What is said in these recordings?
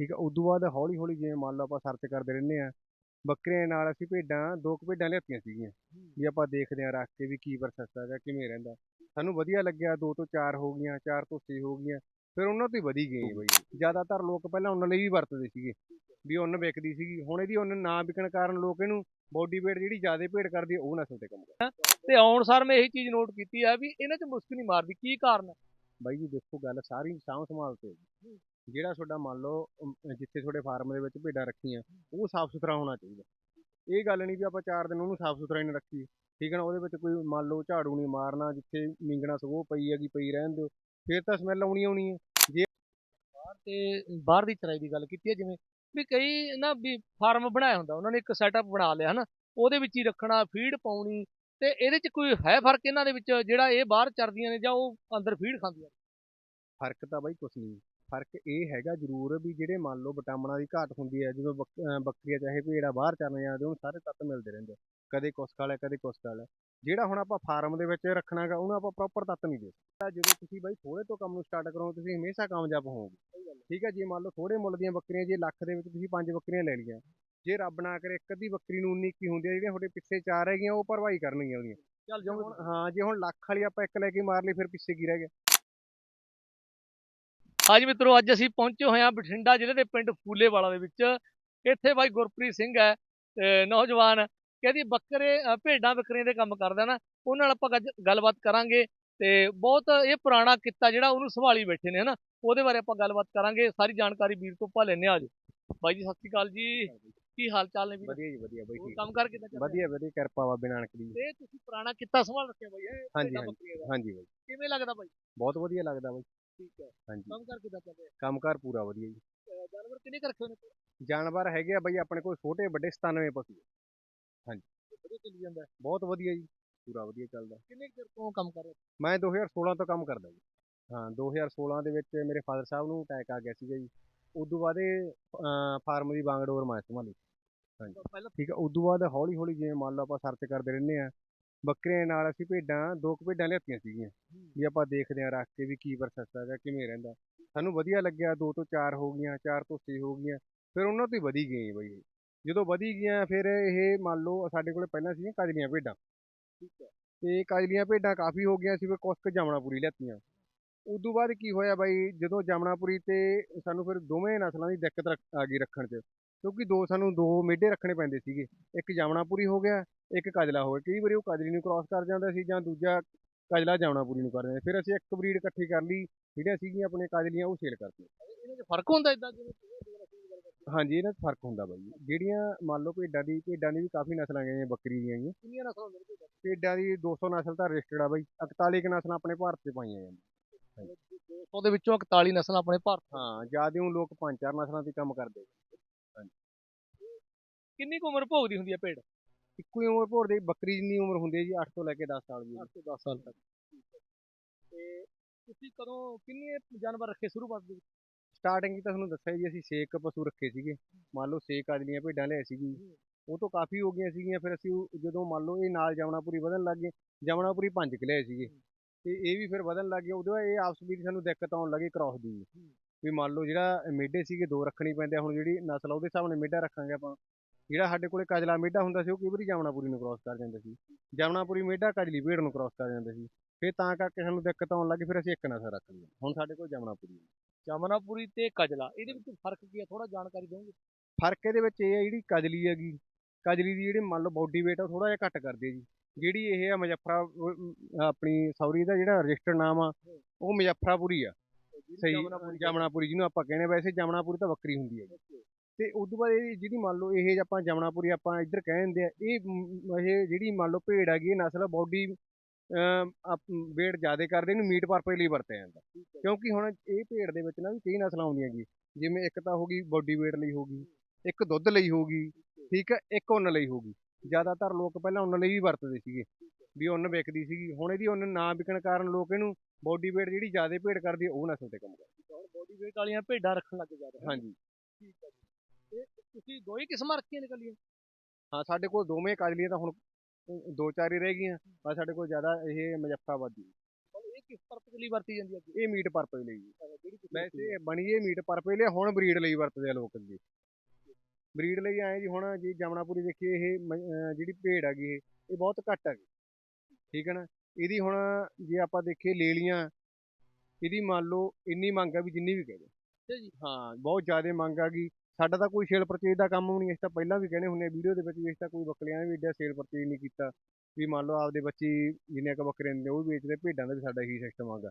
ਠੀਕ ਹੈ ਉਦੋਂ ਬਾਅਦ ਹੌਲੀ ਹੌਲੀ ਜਿਵੇਂ ਮੰਨ ਲਓ ਆਪਾਂ ਸਰਚ ਕਰਦੇ ਰਹਿੰਦੇ ਆ ਬੱਕਰੀਆਂ ਨਾਲ ਅਸੀਂ ਭੇਡਾਂ ਦੋ ਕੁ ਭੇਡਾਂ ਲਿਆਤੀਆਂ ਸੀਗੀਆਂ ਵੀ ਆਪਾਂ ਦੇਖਦੇ ਆ ਰੱਖ ਕੇ ਵੀ ਕੀ ਪ੍ਰੋਸੈਸ ਹੈਗਾ ਕਿਵੇਂ ਰਹਿੰਦਾ। ਸਾਨੂੰ ਵਧੀਆ ਲੱਗਿਆ ਦੋ ਤੋਂ ਚਾਰ ਹੋ ਗਈਆਂ ਚਾਰ ਤੋਂ ਛੇ ਹੋ ਗਈਆਂ ਫਿਰ ਉਹਨਾਂ ਤੋਂ ਹੀ ਵਧੀ ਗਏ ਬਈ। ਜ਼ਿਆਦਾਤਰ ਲੋਕ ਪਹਿਲਾਂ ਉਹਨਾਂ ਲਈ ਵੀ ਵਰਤਦੇ ਸੀਗੇ ਵੀ ਉੱਨ ਵਿਕਦੀ ਸੀਗੀ ਹੁਣ ਇਹਦੀ ਉੱਨ ਨਾ ਵਿਕਣ ਕਾਰਨ ਲੋਕ ਇਹਨੂੰ ਬੋਡੀ ਵੇਟ ਜਿਹੜੀ ਜ਼ਿਆਦਾ ਭੇਡ ਕਰਦੀ ਉਹ ਨਸਲ ਤੇ ਕੰਮ ਕਰਦੇ। ਤੇ ਆਉਣ ਸਾਰ ਮੈਂ ਇਹੀ ਚੀਜ਼ ਨੋਟ ਕੀਤੀ ਆ ਵੀ ਇਹਨਾਂ 'ਚ ਮੁਸਕ ਨਹੀਂ ਮਾਰਦੀ ਕੀ ਕਾਰਨ ਹੈ ਬਾਈ ਜੀ ਦੇਖੋ ਗੱਲ ਸਾਰੀ ਸਾਂਭ ਸੰਭਾਲ ਤੇ। ਜਿਹੜਾ ਤੁਹਾਡਾ ਮੰਨ ਲਓ ਅਮ, ਜਿੱਥੇ ਤੁਹਾਡੇ ਫਾਰਮ ਦੇ ਵਿੱਚ ਭੇਡਾਂ ਰੱਖੀਆਂ ਉਹ ਸਾਫ਼ ਸੁਥਰਾ ਹੋਣਾ ਚਾਹੀਦਾ। ਇਹ ਗੱਲ ਨਹੀਂ ਵੀ ਆਪਾਂ ਚਾਰ ਦਿਨ ਉਹਨੂੰ ਸਾਫ਼ ਸੁਥਰਾ ਹੀ ਨਾ ਰੱਖੀਏ ਠੀਕ ਹੈ ਨਾ? ਉਹਦੇ ਵਿੱਚ ਕੋਈ ਮੰਨ ਲਓ ਝਾੜੂ ਨਹੀਂ ਮਾਰਨਾ ਜਿੱਥੇ ਮਿੰਗਣਾ ਸਗੋਂ ਪਈ ਹੈਗੀ ਪਈ ਰਹਿਣ ਦਿਓ ਫਿਰ ਤਾਂ ਸਮੈਲ ਆਉਣੀ ਆਉਣੀ ਹੈ। ਬਾਹਰ ਤੇ ਬਾਹਰ ਦੀ ਚਰਾਈ ਦੀ ਗੱਲ ਕੀਤੀ ਹੈ ਜਿਵੇਂ ਵੀ ਕਈ ਨਾ ਵੀ ਫਾਰਮ ਬਣਾਇਆ ਹੁੰਦਾ ਉਹਨਾਂ ਨੇ ਇੱਕ ਸੈਟਅਪ ਬਣਾ ਲਿਆ ਹਨਾ? ਉਹਦੇ ਵਿੱਚ ਹੀ ਰੱਖਣਾ ਫੀਡ ਪਾਉਣੀ ਤੇ ਇਹਦੇ 'ਚ ਕੋਈ ਹੈ ਫ਼ਰਕ ਇਹਨਾਂ ਦੇ ਵਿੱਚ ਜਿਹੜਾ ਇਹ ਬਾਹਰ ਚਰਦੀਆਂ ਨੇ ਜਾਂ ਉਹ ਅੰਦਰ ਫੀਡ ਖਾਂਦੀਆਂ ਨੇ? ਫ਼ਰਕ ਤਾਂ ਬਾਈ ਕੁਛ ਨਹੀਂ। ਫ਼ਰਕ ਇਹ ਹੈਗਾ ਜ਼ਰੂਰ ਵੀ ਜਿਹੜੇ ਮੰਨ ਲਓ ਵਿਟਾਮਿਨਾਂ ਦੀ ਘਾਟ ਹੁੰਦੀ ਹੈ ਜਦੋਂ ਬੱਕ- ਅਹ ਬੱਕਰੀਆਂ ਚਾਹੇ ਭੇਡਾਂ ਬਾਹਰ ਚਰਨ ਜਾਂਦੇ ਉਹਨੂੰ ਸਾਰੇ ਤੱਤ ਮਿਲਦੇ ਰਹਿੰਦੇ। ਕਦੇ ਖਾ ਲਿਆ ਕਦੇ ਖਾ ਲਿਆ। ਜਿਹੜਾ ਹੁਣ ਆਪਾਂ ਫਾਰਮ ਦੇ ਵਿੱਚ ਰੱਖਣਾਗਾ ਉਹਨੂੰ ਆਪਾਂ ਪ੍ਰੋਪਰ ਤੱਤ ਨਹੀਂ ਦੇ ਸਕਦੇ। ਜਦੋਂ ਤੁਸੀਂ ਬਾਈ ਥੋੜੇ ਤੋਂ ਕੰਮ ਨੂੰ ਸਟਾਰਟ ਕਰੋ ਤੁਸੀਂ ਹਮੇਸ਼ਾ ਕਾਮਯਾਬ ਹੋਵੋਗੇ। ਠੀਕ ਹੈ ਜੇ ਮੰਨ ਲਓ ਥੋੜੇ ਮੁੱਲ ਦੀਆਂ ਬੱਕਰੀਆਂ ਜੇ ਲੱਖ ਦੇ ਵਿੱਚ ਤੁਸੀਂ ਪੰਜ ਬੱਕਰੀਆਂ ਲੈ ਲਈਆਂ ਜੇ ਰੱਬ ਨਾ ਕਰੇ ਇੱਕ ਅੱਧੀ ਬੱਕਰੀ ਨੂੰ 19 ਕੀ ਹੁੰਦੀ ਆ ਜਿਹੜੀਆਂ ਤੁਹਾਡੇ ਪਿੱਛੇ ਚਾਰ ਹੈਗੀਆਂ ਉਹ ਭਰਵਾਈ ਕਰਨਗੀਆਂ ਉਹਦੀਆਂ। ਚੱਲ ਜੇ ਹੁਣ- ਹਾਂ ਜੇ ਹੁਣ ਲੱਖ ਵਾਲੀ ਆਪਾਂ ਇੱਕ ਲੈ ਕੇ ਮਾਰ ਲਈ ਫਿਰ ਪਿੱਛੇ ਕੀ ਰਹਿ ਗਿਆ? ਹਾਂਜੀ ਮਿੱਤਰੋ ਅੱਜ ਅਸੀਂ ਪਹੁੰਚੇ ਹੋਏ ਹਾਂ ਬਠਿੰਡਾ ਜ਼ਿਲ੍ਹੇ ਦੇ ਪਿੰਡ ਫੂਲੇਵਾਲਾ ਦੇ ਵਿੱਚ। ਇੱਥੇ ਬਾਈ ਗੁਰਪ੍ਰੀਤ ਸਿੰਘ ਹੈ ਤੇ ਨੌਜਵਾਨ ਕਹਿੰਦੀ ਬੱਕਰੇ ਭੇਡਾਂ ਬੱਕਰੀਆਂ ਦੇ ਕੰਮ ਕਰਦਾ ਨਾ ਉਹਨਾਂ ਨਾਲ ਆਪਾਂ ਗੱਲਬਾਤ ਕਰਾਂਗੇ ਤੇ ਬਹੁਤ ਇਹ ਪੁਰਾਣਾ ਕਿੱਤਾ ਜਿਹੜਾ ਉਹਨੂੰ ਸੰਭਾਲੀ ਬੈਠੇ ਨੇ ਹਨਾ? ਉਹਦੇ ਬਾਰੇ ਆਪਾਂ ਗੱਲਬਾਤ ਕਰਾਂਗੇ ਸਾਰੀ ਜਾਣਕਾਰੀ ਵੀਰ ਤੋਂ ਆਪਾਂ ਲੈਣੇ ਆ ਜੀ ਬਾਈ ਜੀ ਸਤਿ ਸ਼੍ਰੀ ਅਕਾਲ ਜੀ। ਕੀ ਹਾਲ ਚਾਲ ਨੇ ਵੀਰ? ਵਧੀਆ ਜੀ ਵਧੀਆ ਬਾਈ ਠੀਕ। ਕੰਮ ਕਰ ਕਿੱਦਾਂ ਚੱਲ ਵਧੀਆ ਵਧੀਆ ਕਿਰਪਾ ਬਾਬੇ ਨਾਨਕ ਦੀ। ਇਹ ਤੁਸੀਂ ਪੁਰਾਣਾ ਕਿੱਤਾ ਸੰਭਾਲ ਰੱਖਿਆ ਬਾਈ ਹਾਂਜੀ, ਹਾਂਜੀ ਬਾਈ। ਕਿਵੇਂ ਲੱਗਦਾ ਬਾਈ? ਬਹੁਤ ਵਧੀਆ ਲੱਗਦਾ ਬਾਈ। ਠੀਕ ਹੈ। ਹਾਂਜੀ। ਕੰਮ ਕਰ ਕਿੱਦਾਂ ਚੱਲ ਰਿਹਾ? ਕੰਮਕਾਰ ਪੂਰਾ ਵਧੀਆ ਜੀ। ਜਾਨਵਰ ਕਿੰਨੇ ਕੁ ਰੱਖੇ ਹੋਏ ਨੇ ਜਾਨਵਰ ਹੈਗੇ ਆ ਬਾਈ ਆਪਣੇ ਕੋਲ ਛੋਟੇ ਵੱਡੇ 97 ਪਸ਼ੂ ਵਧੀਆ ਚੱਲੀ ਜਾਂਦਾ। ਹੈ। ਬਹੁਤ ਵਧੀਆ ਜੀ। ਪੂਰਾ ਵਧੀਆ ਚੱਲਦਾ। ਕਿੰਨੇ ਕੁ ਚਿਰ ਤੋਂ ਕੰਮ ਕਰ ਰਹੇ? ਹੋ? ਮੈਂ 2016 ਤੋਂ ਕੰਮ ਕਰਦਾ ਜੀ। ਹਾਂ 2016 ਦੇ ਵਿੱਚ ਮੇਰੇ ਫਾਦਰ ਸਾਹਿਬ ਨੂੰ ਅਟੈਕ ਆ ਗਿਆ ਸੀਗਾ ਜੀ। ਉਦੋਂ ਬਾਅਦ ਇਹ ਫਾਰਮ ਦੀ ਬਾਂਗਡੋਰ ਮੈਂ ਸੰਭਾਲੀ ਹਾਂਜੀ। ਪਹਿਲਾਂ ਠੀਕ ਹੈ ਉਦੋਂ ਬਾਅਦ ਹੌਲੀ ਹੌਲੀ ਜਿਵੇਂ ਮੰਨ ਲਓ ਆਪਾਂ ਸਰਚ ਕਰਦੇ ਰਹਿੰਦੇ ਆ ਬੱਕਰੀਆਂ ਨਾਲ ਅਸੀਂ ਭੇਡਾਂ ਦੋ ਕੁ ਭੇਡਾਂ ਲਿਆਤੀਆਂ ਸੀਗੀਆਂ। ਵੀ ਆਪਾਂ ਦੇਖਦੇ ਆ ਰੱਖ ਕੇ ਵੀ ਕੀ ਪ੍ਰੋਸੈਸ ਹੈਗਾ ਕਿਵੇਂ ਰਹਿੰਦਾ। ਸਾਨੂੰ ਵਧੀਆ ਲੱਗਿਆ ਦੋ ਤੋਂ ਚਾਰ ਹੋ ਗਈਆਂ ਚਾਰ ਤੋਂ ਛੇ ਹੋ ਗਈਆਂ ਫਿਰ ਉਹਨਾਂ ਤੋਂ ਹੀ ਵਧੀ ਗਏ ਬਈ। ਇਹ। ਜਦੋਂ ਵਧੀ ਗਈਆਂ ਫਿਰ ਇਹ ਮੰਨ ਲਓ ਸਾਡੇ ਕੋਲੇ ਪਹਿਲਾਂ ਸੀਗੀਆਂ ਕਾਜਲੀਆਂ ਭੇਡਾਂ। ਠੀਕ ਹੈ। ਤੇ ਕਾਜਲੀਆਂ ਭੇਡਾਂ ਕਾਫੀ ਹੋ ਗਈਆਂ ਸੀ ਫਿਰ ਕੁਛ ਕੁ ਜਾਮਣਾਪੁਰੀ ਲਿਆਤੀਆਂ। ਉਦੋਂ ਬਾਅਦ ਕੀ ਹੋਇਆ ਬਾਈ ਜਦੋਂ ਜਾਮਣਾਪੁਰੀ ਤੇ ਸਾਨੂੰ ਫਿਰ ਦੋਵੇਂ ਨਸਲਾਂ ਦੀ ਦਿੱਕਤ ਰੱਖ- ਆ ਗਈ ਰੱਖਣ 'ਚ। ਕਿਉਂਕਿ ਦੋ ਸਾਨੂੰ ਦੋ ਮੇਢੇ ਰੱਖਣੇ ਪੈਂਦੇ ਸੀਗੇ। ਇੱਕ ਜਾਮਣਾਪੁਰੀ ਹੋ ਗਿਆ ਇੱਕ ਕਜਲਾ ਹੋ ਗਿਆ। ਕਈ ਵਾਰੀ ਉਹ ਕਜਲੀ ਨੂੰ ਕ੍ਰਾਸ ਕਰ ਜਾਂਦਾ ਸੀ ਜਾਂ ਦੂਜਾ ਕਜਲਾ ਜਾਮਣਾਪੁਰੀ ਨੂੰ ਕਰ ਜਾਂਦਾ ਫਿਰ ਅਸੀਂ ਇੱਕ ਬਰੀਡ ਇਕੱਠੀ ਕਰ ਲਈ ਜਿਹੜੀਆਂ ਸੀਗੀਆਂ ਆਪਣੇ ਕਜਲੀਆਂ ਉਹ ਸੇਲ ਕਰਤੀਆਂ। ਇਹਨਾਂ 'ਚ ਫ਼ਰਕ ਹੁੰਦਾ ਇਦਾਂ ਜਿਵੇਂ ਹਾਂਜੀ ਇਹਨਾਂ 'ਚ ਫ਼ਰਕ ਹੁੰਦਾ ਬਾਈ। ਜਿਹੜੀਆਂ ਮੰਨ ਲਓ ਭੇਡਾਂ ਦੀ ਭੇਡਾਂ ਦੀ ਵੀ ਕਾਫੀ ਨਸਲਾਂ ਗਈਆਂ ਬੱਕਰੀ ਦੀਆਂ ਗਈਆਂ। ਕਿੰਨੀਆਂ ਨਸਲਾਂ ਹੁੰਦੀਆਂ ਭੇਡਾਂ ਦੀ? 200 ਨਸਲ ਤਾਂ ਰਜਿਸਟਰਡ ਆ ਬਾਈ। 41 ਕੁ ਨਸਲਾਂ ਆਪਣੇ ਭਾਰਤ 'ਚ ਪਾਈਆਂ ਜਾਂਦੀਆਂ। 200 ਦੇ ਵਿੱਚੋਂ 41 ਨਸਲਾਂ ਆਪਣੇ ਭਾਰਤ ਹਾਂ ਜ਼ਿਆਦਾ ਲੋਕ ਪੰਜ ਚਾਰ ਨਸਲਾਂ ਤੇ ਕੰਮ ਕਰਦੇ। ਕਿੰਨੀ ਕੁ ਉਮਰ ਭੋਗਦੀ ਹੁੰਦੀ ਹੈ ਭੇਡ? ਇੱਕੋ ਹੀ ਉਮਰ ਭੋਰ ਦੀ ਬੱਕਰੀ ਜਿੰਨੀ ਉਮਰ ਹੁੰਦੀ ਹੈ ਜੀ 8 ਤੋਂ ਲੈ ਕੇ 10 ਸਾਲ ਦੀ 8 ਤੋਂ 10 ਸਾਲ ਤੱਕ। ਤੇ ਤੁਸੀਂ ਕਦੋਂ ਕਿੰਨੇ ਜਾਨਵਰ ਰੱਖੇ ਸ਼ੁਰੂਆਤ ਦੇ ਵਿੱਚ? ਸਟਾਰਟਿੰਗ ਤਾਂ ਤੁਹਾਨੂੰ ਦੱਸਿਆ ਜੀ ਅਸੀਂ ਛੇ ਕੁ ਪਸ਼ੂ ਰੱਖੇ ਸੀਗੇ। ਮੰਨ ਲਓ ਛੇ ਕਾਜਲੀਆਂ ਭੇਡਾਂ ਲਿਆਏ ਸੀਗੀ। ਉਹ ਤੋਂ ਕਾਫੀ ਹੋ ਗਈਆਂ ਸੀਗੀਆਂ ਫਿਰ ਅਸੀਂ ਉਹ- ਜਦੋਂ ਮੰਨ ਲਓ ਇਹ ਨਾਲ ਜਮਨਾਪੁਰੀ ਵਧਣ ਲੱਗ ਗਏ ਜਮਨਾਪੁਰੀ ਪੰਜ ਕਿ ਲਿਆਏ ਸੀਗੇ। ਤੇ ਇਹ ਵੀ ਫਿਰ ਵਧਣ ਲੱਗ ਗਏ ਉਦੋਂ ਇਹ ਆਪਸ ਵਿੱਚ ਸਾਨੂੰ ਦਿੱਕਤ ਆਉਣ ਲੱਗੀ ਕ੍ਰਾਸ ਦੀ। ਵੀ ਮੰਨ ਲਓ ਜਿਹੜਾ ਮੇਢੇ ਸੀਗੇ ਦੋ ਰੱਖਣੀ ਪੈਂਦੇ ਆ, ਹੁਣ ਜਿਹੜੀ ਨਸਲ ਆ ਉਹਦੇ ਹਿਸਾਬ ਨਾਲ ਮੇਢਾ ਰੱਖਾਂਗੇ ਆਪਾਂ। ਜਿਹੜਾ ਸਾਡੇ ਕੋਲੇ ਕਜਲਾ ਮੇਢਾ ਹੁੰਦਾ ਸੀ ਉਹ ਕਈ ਵਾਰੀ ਜਮਨਾਪੁਰੀ ਨੂੰ ਕ੍ਰਾਸ ਕਰ ਜਾਂਦਾ ਸੀ। ਜਮਨਾਪੁਰੀ ਮੇਢਾ ਕਜਲੀ ਭੇਡ ਨੂੰ ਕ੍ਰਾਸ ਕਰ ਜਾਂਦਾ ਸੀ। ਫਿਰ ਤਾਂ ਕਰਕੇ ਸਾਨੂੰ ਦਿੱਕਤ ਆਉਣ ਲੱਗੀ ਫਿਰ ਅਸੀਂ ਇੱਕ ਨਸਲ ਰੱਖ ਲਈ ਹੁਣ ਸਾਡੇ ਕੋਲ ਜਮਨਾਪੁਰੀ ਹੈ। ਜਾਮਨਾਪੁਰੀ ਤੇ ਕਜਲਾ ਇਹਦੇ ਵਿੱਚ ਫ਼ਰਕ ਕੀ ਹੈ? ਥੋੜਾ ਜਾਣਕਾਰੀ ਦਿਓਗੇ? ਫ਼ਰਕ ਇਹਦੇ ਵਿੱਚ ਇਹ ਹੈ ਜਿਹੜੀ ਕਜਲੀ ਹੈਗੀ ਕਜਲੀ ਦੀ ਜਿਹੜੀ ਮੰਨ ਲਓ ਬਾਡੀ weight ਆ ਥੋੜਾ ਜਿਹਾ ਘੱਟ ਕਰਦੀ ਹੈ ਜੀ। ਜਿਹੜੀ ਇਹ ਆ ਮੁਜ਼ੱਫਰਾ ਆਪਣੀ ਸੌਰੀ ਦਾ ਜਿਹੜਾ ਰਜਿਸਟਰਡ ਨਾਮ ਆ ਉਹ ਮੁਜ਼ੱਫਰਾਪੁਰੀ ਆ। ਸਹੀ। ਜਮਨਾਪੁਰੀ ਜਿਹਨੂੰ ਆਪਾਂ ਕਹਿੰਦੇ ਵੈਸੇ ਜਮਨਾਪੁਰੀ ਤਾਂ ਬੱਕਰੀ ਹੁੰਦੀ ਹੈ ਜੀ ਤੇ ਉਦੋਂ ਬਾਅਦ ਇਹ ਜਿਹੜੀ ਮੰਨ ਲਓ ਇਹ ਆਪਾਂ ਜਮਨਾਪੁਰੀ ਆਪਾਂ ਇੱਧਰ ਕਹਿੰਦੇ ਆ ਇਹ ਇਹ ਜਿਹੜੀ ਮੰਨ ਲਓ ਭੇਡ ਹੈਗੀ ਇਹ ਨਸਲ ਬਾਡੀ weight ਜ਼ਿਆਦਾ ਕਰਦੇ ਇਹਨੂੰ ਮੀਟ ਪਰਪਸ ਲਈ ਵਰਤਿਆ ਜਾਂਦਾ। ਕਿਉਂਕਿ ਹੁਣ ਇਹ ਭੇਡ ਦੇ ਵਿੱਚ ਨਾ ਵੀ ਕਈ ਨਸਲਾਂ ਆਉਂਦੀਆਂ ਜੀ ਜਿਵੇਂ ਇੱਕ ਤਾਂ ਹੋ ਗਈ ਬਾਡੀ weight ਲਈ ਹੋ ਗਈ ਇੱਕ ਦੁੱਧ ਲਈ ਹੋ ਗਈ ਠੀਕ ਹੈ ਇੱਕ ਉੱਨ ਲਈ ਹੋ ਗਈ। ਜ਼ਿਆਦਾਤਰ ਲੋਕ ਪਹਿਲਾਂ ਉੱਨ ਲਈ ਵੀ ਵਰਤਦੇ ਸੀਗੇ ਵੀ ਉੱਨ ਵਿਕਦੀ ਸੀਗੀ। ਹੁਣ ਇਹਦੀ ਉੱਨ ਨਾ ਵਿਕਣ ਕਾਰਨ ਲੋਕ ਇਹਨੂੰ ਬਾਡੀ weight ਜਿਹੜੀ ਜ਼ਿਆਦਾ ਭੇਡ ਕਰਦੀ ਉਹ ਨਸਲ ਤੇ ਕੰਮ ਕਰਦੇ ਹੁਣ ਬੋਡੀ weight ਵਾਲੀਆਂ ਭੇਡਾਂ ਰੱਖਣ ਲੱਗ ਜਾਂਦੇ ਹਾਂਜੀ। ਠੀਕ ਹੈ ਜੀ ਤੁਸੀਂ ਦੋ ਹੀ ਕਿਸਮਾਂ ਰੱਖੀਆਂ ਨਿਕਲੀਆਂ ਹਾਂ ਸਾਡੇ ਕੋਲ ਦੋਵੇਂ ਕਾਜਲੀਆਂ ਤਾਂ ਹੁਣ ਦੋ ਚਾਰ ਹੀ ਰਹਿ ਗਈਆਂ ਪਰ ਸਾਡੇ ਕੋਲ ਜ਼ਿਆਦਾ ਇਹ ਮੁਜ਼ੱਫਰਾਬਾਦੀ ਇਹ ਕਿਸ ਪਰਪਸ ਲਈ ਵਰਤੀ ਜਾਂਦੀ ਹੈ ਇਹ ਮੀਟ ਪਰਪਸ ਲਈ। ਜੀ ਵੈਸੇ ਬਣੀ ਇਹ ਮੀਟ ਪਰਪਸ ਲਈ ਹੁਣ ਬਰੀਡ ਲਈ ਵਰਤਦੇ ਆ ਲੋਕ ਅੱਗੇ। ਬਰੀਡ ਲਈ ਆਏ ਜੀ ਹੁਣ ਜੀ ਜਮਨਾਪੁਰੀ ਦੇਖੀਏ ਇਹ ਜਿਹੜੀ ਭੇਡ ਹੈਗੀ ਇਹ ਇਹ ਬਹੁਤ ਘੱਟ ਹੈਗੀ। ਠੀਕ ਹੈ ਨਾ? ਇਹਦੀ ਹੁਣ ਜੇ ਆਪਾਂ ਦੇਖੀਏ ਲੈ ਲੀਆਂ ਇਹਦੀ ਮੰਨ ਲਓ ਇੰਨੀ ਮੰਗ ਆ ਵੀ ਜਿੰਨੀ ਵੀ ਅੱਛਾ ਜੀ। ਹਾਂ ਬਹੁਤ ਜ਼ਿਆਦਾ ਮੰਗ ਆ ਗਈ। ਸਾਡਾ ਤਾਂ ਕੋਈ ਸੇਲ ਪਰਚੇਜ ਦਾ ਕੰਮ ਵੀ ਨਹੀਂ ਅਸੀਂ ਤਾਂ ਪਹਿਲਾਂ ਵੀ ਕਹਿੰਦੇ ਹੁੰਦੇ ਵੀਡੀਓ ਦੇ ਵਿੱਚ ਵੀ ਅਸੀਂ ਤਾਂ ਕੋਈ ਬੱਕਰੀਆਂ ਵੀ ਏਡਾ ਸੇਲ ਪਰਚੇਜ ਨਹੀਂ ਕੀਤਾ। ਵੀ ਮੰਨ ਲਓ ਆਪਦੇ ਬੱਚੇ ਜਿੰਨੇ ਕ ਬੱਕਰੇ ਹੁੰਦੇ ਉਹ ਵੀ ਵੇਚਦੇ ਭੇਡਾਂ ਦਾ ਵੀ ਸਾਡਾ ਇਹੀ ਸਿਸਟਮ ਆਗਾ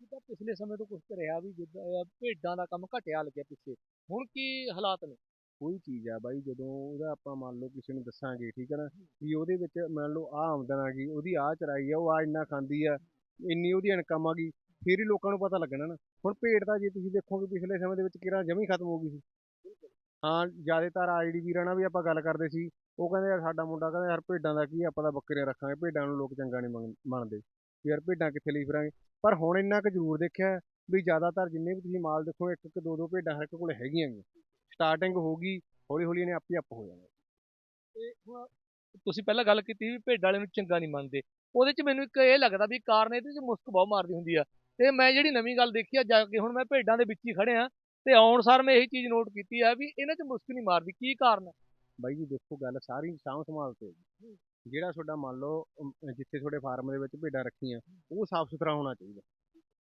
ਜਿੱਦਾਂ ਪਿਛਲੇ ਸਮੇਂ ਤੋਂ ਕੁਝ ਰਿਹਾ ਵੀ ਜਿੱਦਾਂ ਭੇਡਾਂ ਦਾ ਕੰਮ ਘਟਿਆ ਲੱਗਿਆ ਪਿੱਛੇ। ਹੁਣ ਕੀ ਹਾਲਾਤ ਨੇ? ਕੋਈ ਚੀਜ਼ ਆ ਬਾਈ ਜਦੋਂ ਉਹਦਾ ਆਪਾਂ ਮੰਨ ਲਓ ਕਿਸੇ ਨੂੰ ਦੱਸਾਂਗੇ ਠੀਕ ਹੈ ਨਾ ਵੀ ਉਹਦੇ ਵਿੱਚ ਮੰਨ ਲਓ ਆਹ ਆਮਦਨ ਆ ਗਈ ਉਹਦੀ ਆਹ ਚਰਾਈ ਆ ਉਹ ਆ ਇੰਨਾ ਖਾਂਦੀ ਆ ਇੰਨੀ ਉਹਦੀ ਇਨਕਮ ਆ ਗਈ ਫਿਰ ਹੀ ਲੋਕਾਂ ਨੂੰ ਪਤਾ ਲੱਗਣਾ ਨਾ। ਹੁਣ ਭੇਡ ਦਾ ਜੇ ਤੁਸੀਂ ਦੇਖੋਗੇ ਪਿਛਲੇ ਸਮੇਂ ਦੇ ਵਿੱਚ ਕਿਹੜਾ ਜਮੀ ਖਤਮ ਹੋ ਗਈ ਸੀ। ਹਾਂ, ਜ਼ਿਆਦਾਤਰ ਆ ਜਿਹੜੀ ਵੀਰਾਂ ਨਾਲ ਵੀ ਆਪਾਂ ਗੱਲ ਕਰਦੇ ਸੀ। ਉਹ ਕਹਿੰਦੇ ਯਾਰ ਸਾਡਾ ਮੁੰਡਾ ਕਹਿੰਦਾ ਯਾਰ ਭੇਡਾਂ ਦਾ ਕੀ ਆਪਾਂ ਤਾਂ ਬੱਕਰੀਆਂ ਰੱਖਾਂਗੇ, ਭੇਡਾਂ ਨੂੰ ਲੋਕ ਚੰਗਾ ਨਹੀਂ ਮੰਨ- ਮੰਨਦੇ। ਵੀ ਯਾਰ ਭੇਡਾਂ ਕਿੱਥੇ ਲਈ ਫਿਰਾਂਗੇ? ਪਰ ਹੁਣ ਇੰਨਾ ਕੁ ਜ਼ਰੂਰ ਦੇਖਿਆ ਵੀ ਜ਼ਿਆਦਾਤਰ ਜਿੰਨੇ ਵੀ ਤੁਸੀਂ ਮਾਲ ਦੇਖੋ, ਇੱਕ ਇੱਕ ਦੋ ਦੋ ਭੇਡਾਂ ਹਰ ਇੱਕ ਕੋਲ ਹੈਗੀਆਂ ਗੀਆਂ ਸਟਾਰਟਿੰਗ ਹੋਊਗੀ ਹੌਲੀ ਹੌਲੀ ਇਹਨੇ ਆਪੇ ਅਪ ਹੋ ਜਾਣਾ। ਤੇ ਹੁਣ ਤੁਸੀਂ ਪਹਿਲਾਂ ਗੱਲ ਕੀਤੀ ਵੀ ਭੇਡ ਵਾਲੇ ਨੂੰ ਚੰਗਾ ਨਹੀਂ ਮੰਨਦੇ। ਉਹਦੇ 'ਚ ਮੈਨੂੰ ਇੱਕ ਇਹ ਲੱਗਦਾ ਵੀ ਕਾਰਨ ਇਹਦੇ 'ਚ ਮੁਸਕ ਬਹੁਤ ਮਾਰਦੀ ਹੁੰਦੀ ਆ। ਤੇ ਮੈਂ ਜਿਹੜੀ ਨਵੀਂ ਗੱਲ ਦੇਖੀ ਆ, ਜਾ ਕੇ ਹੁਣ ਮੈਂ ਭੇਡਾਂ ਦੇ ਵਿੱਚ ਹੀ ਖੜਿਆ। ਤੇ ਆਉਣ ਸਾਰ ਮੈਂ ਇਹੀ ਚੀਜ਼ ਨੋਟ ਕੀਤੀ ਆ ਵੀ ਇਹਨਾਂ 'ਚ ਮੁਸਕ ਨਹੀਂ ਮਾਰਦੀ ਕੀ ਕਾਰਨ ਹੈ ਬਾਈ ਜੀ ਦੇਖੋ ਗੱਲ ਸਾਰੀ ਸਾਂਭ ਸੰਭਾਲ ਤੇ ਹੈ। ਜਿਹੜਾ ਤੁਹਾਡਾ ਮੰਨ ਲਓ ਅਮ, ਜਿੱਥੇ ਤੁਹਾਡੇ ਫਾਰਮ ਦੇ ਵਿੱਚ ਭੇਡਾਂ ਰੱਖੀਆਂ ਉਹ ਸਾਫ਼ ਸੁਥਰਾ ਹੋਣਾ ਚਾਹੀਦਾ।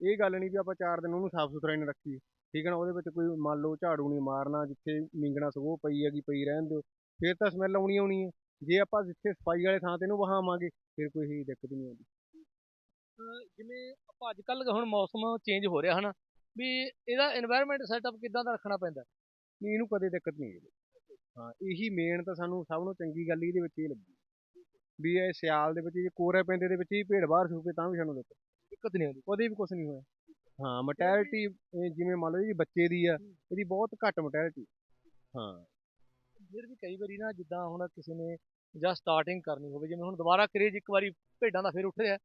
ਇਹ ਗੱਲ ਨਹੀਂ ਵੀ ਆਪਾਂ ਚਾਰ ਦਿਨ ਉਹਨੂੰ ਸਾਫ਼ ਸੁਥਰਾ ਹੀ ਨਾ ਰੱਖੀਏ ਠੀਕ ਹੈ ਨਾ? ਉਹਦੇ ਵਿੱਚ ਕੋਈ ਮੰਨ ਲਓ ਝਾੜੂ ਨਹੀਂ ਮਾਰਨਾ ਜਿੱਥੇ ਮਿੰਗਣਾ ਸਗੋਂ ਪਈ ਹੈਗੀ ਪਈ ਰਹਿਣ ਦਿਓ ਫਿਰ ਤਾਂ ਸਮੈਲ ਆਉਣੀ ਆਉਣੀ ਹੈ। ਜੇ ਆਪਾਂ ਜਿੱਥੇ ਸਫ਼ਾਈ ਵਾਲੇ ਥਾਂ ਤੇ ਇਹਨੂੰ ਵਹਾਵਾਂਗੇ ਫਿਰ ਕੋਈ ਦਿੱਕਤ ਨਹੀਂ ਆਉਂਦੀ। ਅਹ ਜਿਵੇਂ ਆਪਾਂ ਅੱਜ ਕੱਲ ਹੁਣ ਮੌਸਮ ਚੇਂਜ ਹੋ ਰਿਹਾ ਹਨਾ ਵੀ ਇਹਦਾ এনवायरमेंट ਸੈਟਅਪ ਕਿੱਦਾਂ ਦਾ ਰੱਖਣਾ ਪੈਂਦਾ ਵੀ ਇਹਨੂੰ ਕਦੇ ਦਿੱਕਤ ਨਹੀਂ ਆਈ। ਹਾਂ ਇਹੀ ਮੇਨ ਤਾਂ ਸਾਨੂੰ ਸਭ ਨੂੰ ਚੰਗੀ ਗੱਲ ਇਹਦੇ ਵਿੱਚ ਇਹ ਲੱਗੀ। ਵੀ ਇਹ ਸਿਆਲ ਦੇ ਵਿੱਚ ਜੇ ਕੋਰੇ ਪੈਂਦੇ ਦੇ ਵਿੱਚ ਹੀ ਭੇੜ ਬਾਹਰ ਸੂਪੇ ਤਾਂ ਵੀ ਸਾਨੂੰ ਦਿੱਕਤ। ਦਿੱਕਤ ਨਹੀਂ ਆਉਂਦੀ। ਕਦੇ ਵੀ ਕੁਝ ਨਹੀਂ ਹੋਇਆ। ਹਾਂ ਮਟੈਲਿਟੀ ਜਿਵੇਂ ਮੰਨ ਲਓ ਜੀ ਬੱਚੇ ਦੀ ਆ ਇਹਦੀ ਬਹੁਤ ਘੱਟ ਮਟੈਲਿਟੀ ਹਾਂ। ਫਿਰ ਵੀ ਕਈ ਵਾਰੀ ਨਾ ਜਿੱਦਾਂ ਹੁਣ ਕਿਸੇ ਨੇ ਜਾਂ ਸਟਾਰਟਿੰਗ ਕਰਨੀ ਹੋਵੇ ਜਿਵੇਂ ਹੁਣ ਦੁਬਾਰਾ ਕਰੇਜ ਇੱਕ ਵਾਰੀ ਭੇਡਾਂ ਦਾ ਫਿਰ ਉੱਠ ਰਿਹਾ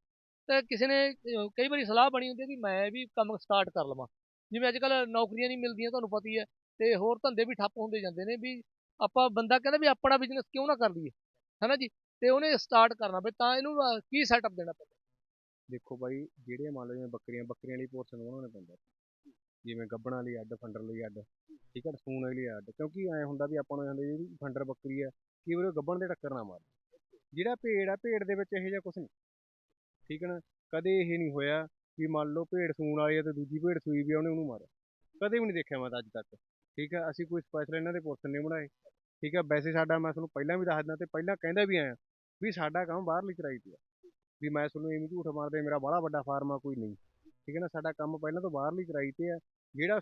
ਤਾਂ ਕਿਸੇ ਨੇ ਕਈ ਵਾਰੀ ਸਲਾਹ ਬਣੀ ਹੁੰਦੀ ਹੈ ਕਿ ਮੈਂ ਵੀ ਕੰਮ ਸਟਾਰਟ ਕਰ ਲਵਾਂ। ਜਿਵੇਂ ਅੱਜ ਕੱਲ ਨੌਕਰੀਆਂ ਨਹੀਂ ਮਿਲਦੀਆਂ ਤੁਹਾਨੂੰ ਪਤਾ ਹੀ ਹੈ ਤੇ ਹੋਰ ਧੰਦੇ ਵੀ ਠੱਪ ਹੁੰਦੇ ਜਾਂਦੇ ਨੇ ਵੀ ਆਪਾਂ ਬੰਦਾ ਕਹਿੰਦਾ ਵੀ ਆਪਣਾ ਬਿਜ਼ਨਸ ਕਿਉਂ ਨਾ ਕਰ ਲਈਏ ਹੈਨਾ ਜੀ? ਤੇ ਉਹਨੇ ਸਟਾਰਟ ਕਰਨਾ ਵੀ ਤਾਂ ਇਹਨੂੰ ਅਹ, ਕੀ ਸੈਟਅਪ ਦੇਣਾ ਪੈਂਦਾ? ਦੇਖੋ ਬਾਈ ਜਿਹੜੇ ਮੰਨ ਲਓ ਜਿਵੇਂ ਬੱਕਰੀਆਂ ਬੱਕਰੀਆਂ ਲਈ ਪੋਰਸ਼ਨ ਬਣਾਉਣੇ ਪੈਂਦਾ। ਜਿਵੇਂ ਗੱਬਣਾ ਲਈ ਅੱਡ ਫੰਡਰ ਲਈ ਅੱਡ ਠੀਕ ਹੈ ਸੂਣ ਲਈ ਅੱਡ ਕਿਉਂਕਿ ਐ ਹੁੰਦਾ ਵੀ ਆਪਾਂ ਨੂੰ ਜਾਂਦੇ ਜਿਹੜੀ ਫੰਡਰ ਬੱਕਰੀ ਹੈ ਕੀ ਉਹ ਗੱਬਣ ਦੇ ਟੱਕਰ ਨਾ ਮਾਰ। ਜਿਹੜਾ ਭੇੜ ਆ ਭੇੜ ਦੇ ਵਿੱਚ ਇਹੋ ਜਿਹਾ ਕੁਝ ਨਹੀਂ ਠੀਕ ਹੈ ਨਾ? ਕਦੇ ਇਹ ਨਹੀਂ ਹੋਇਆ ਵੀ ਮੰਨ ਲਓ ਭੇਡ ਸੂਣ ਵਾਲੀ ਆ ਤੇ ਦੂਜੀ ਭੇਡ ਸੂਈ ਵੀ ਆ, ਉਹਨੇ ਉਹਨੂੰ ਮਾਰਿਆ। ਕਦੇ ਵੀ ਨਹੀਂ ਦੇਖਿਆ ਮੈਂ ਤਾਂ ਅੱਜ ਤੱਕ। ਠੀਕ ਹੈ ਅਸੀਂ ਕੋਈ ਸਪੈਸ਼ਲ ਇਹਨਾਂ ਦੇ ਪੋਰਸ਼ਨ ਨਹੀਂ ਬਣਾਏ। ਠੀਕ ਹੈ ਵੈਸੇ ਸਾਡਾ, ਮੈਂ ਤੁਹਾਨੂੰ ਪਹਿਲਾਂ ਵੀ ਦੱਸਦਾ ਤੇ ਪਹਿਲਾਂ ਕਹਿੰਦਾ ਵੀ ਆਇਆ ਵੀ ਸਾਡਾ ਕੰਮ ਬਾਹਰਲੀ ਚਰਾਈ ਤੇ ਆ। ਵੀ ਮੈਂ ਤੁਹਾਨੂੰ ਐਵੇਂ ਝੂਠ ਮਾਰਦੇ ਮੇਰਾ ਬੜਾ ਵੱਡਾ ਫਾਰਮ ਆ, ਕੋਈ ਨਹੀਂ। ਠੀਕ ਹੈ ਨਾ? ਸਾਡਾ ਕੰਮ ਪਹਿਲਾਂ ਤੋਂ ਬਾਹਰਲੀ ਚਰਾਈ ਤੇ ਆ। ਜਿਹੜਾ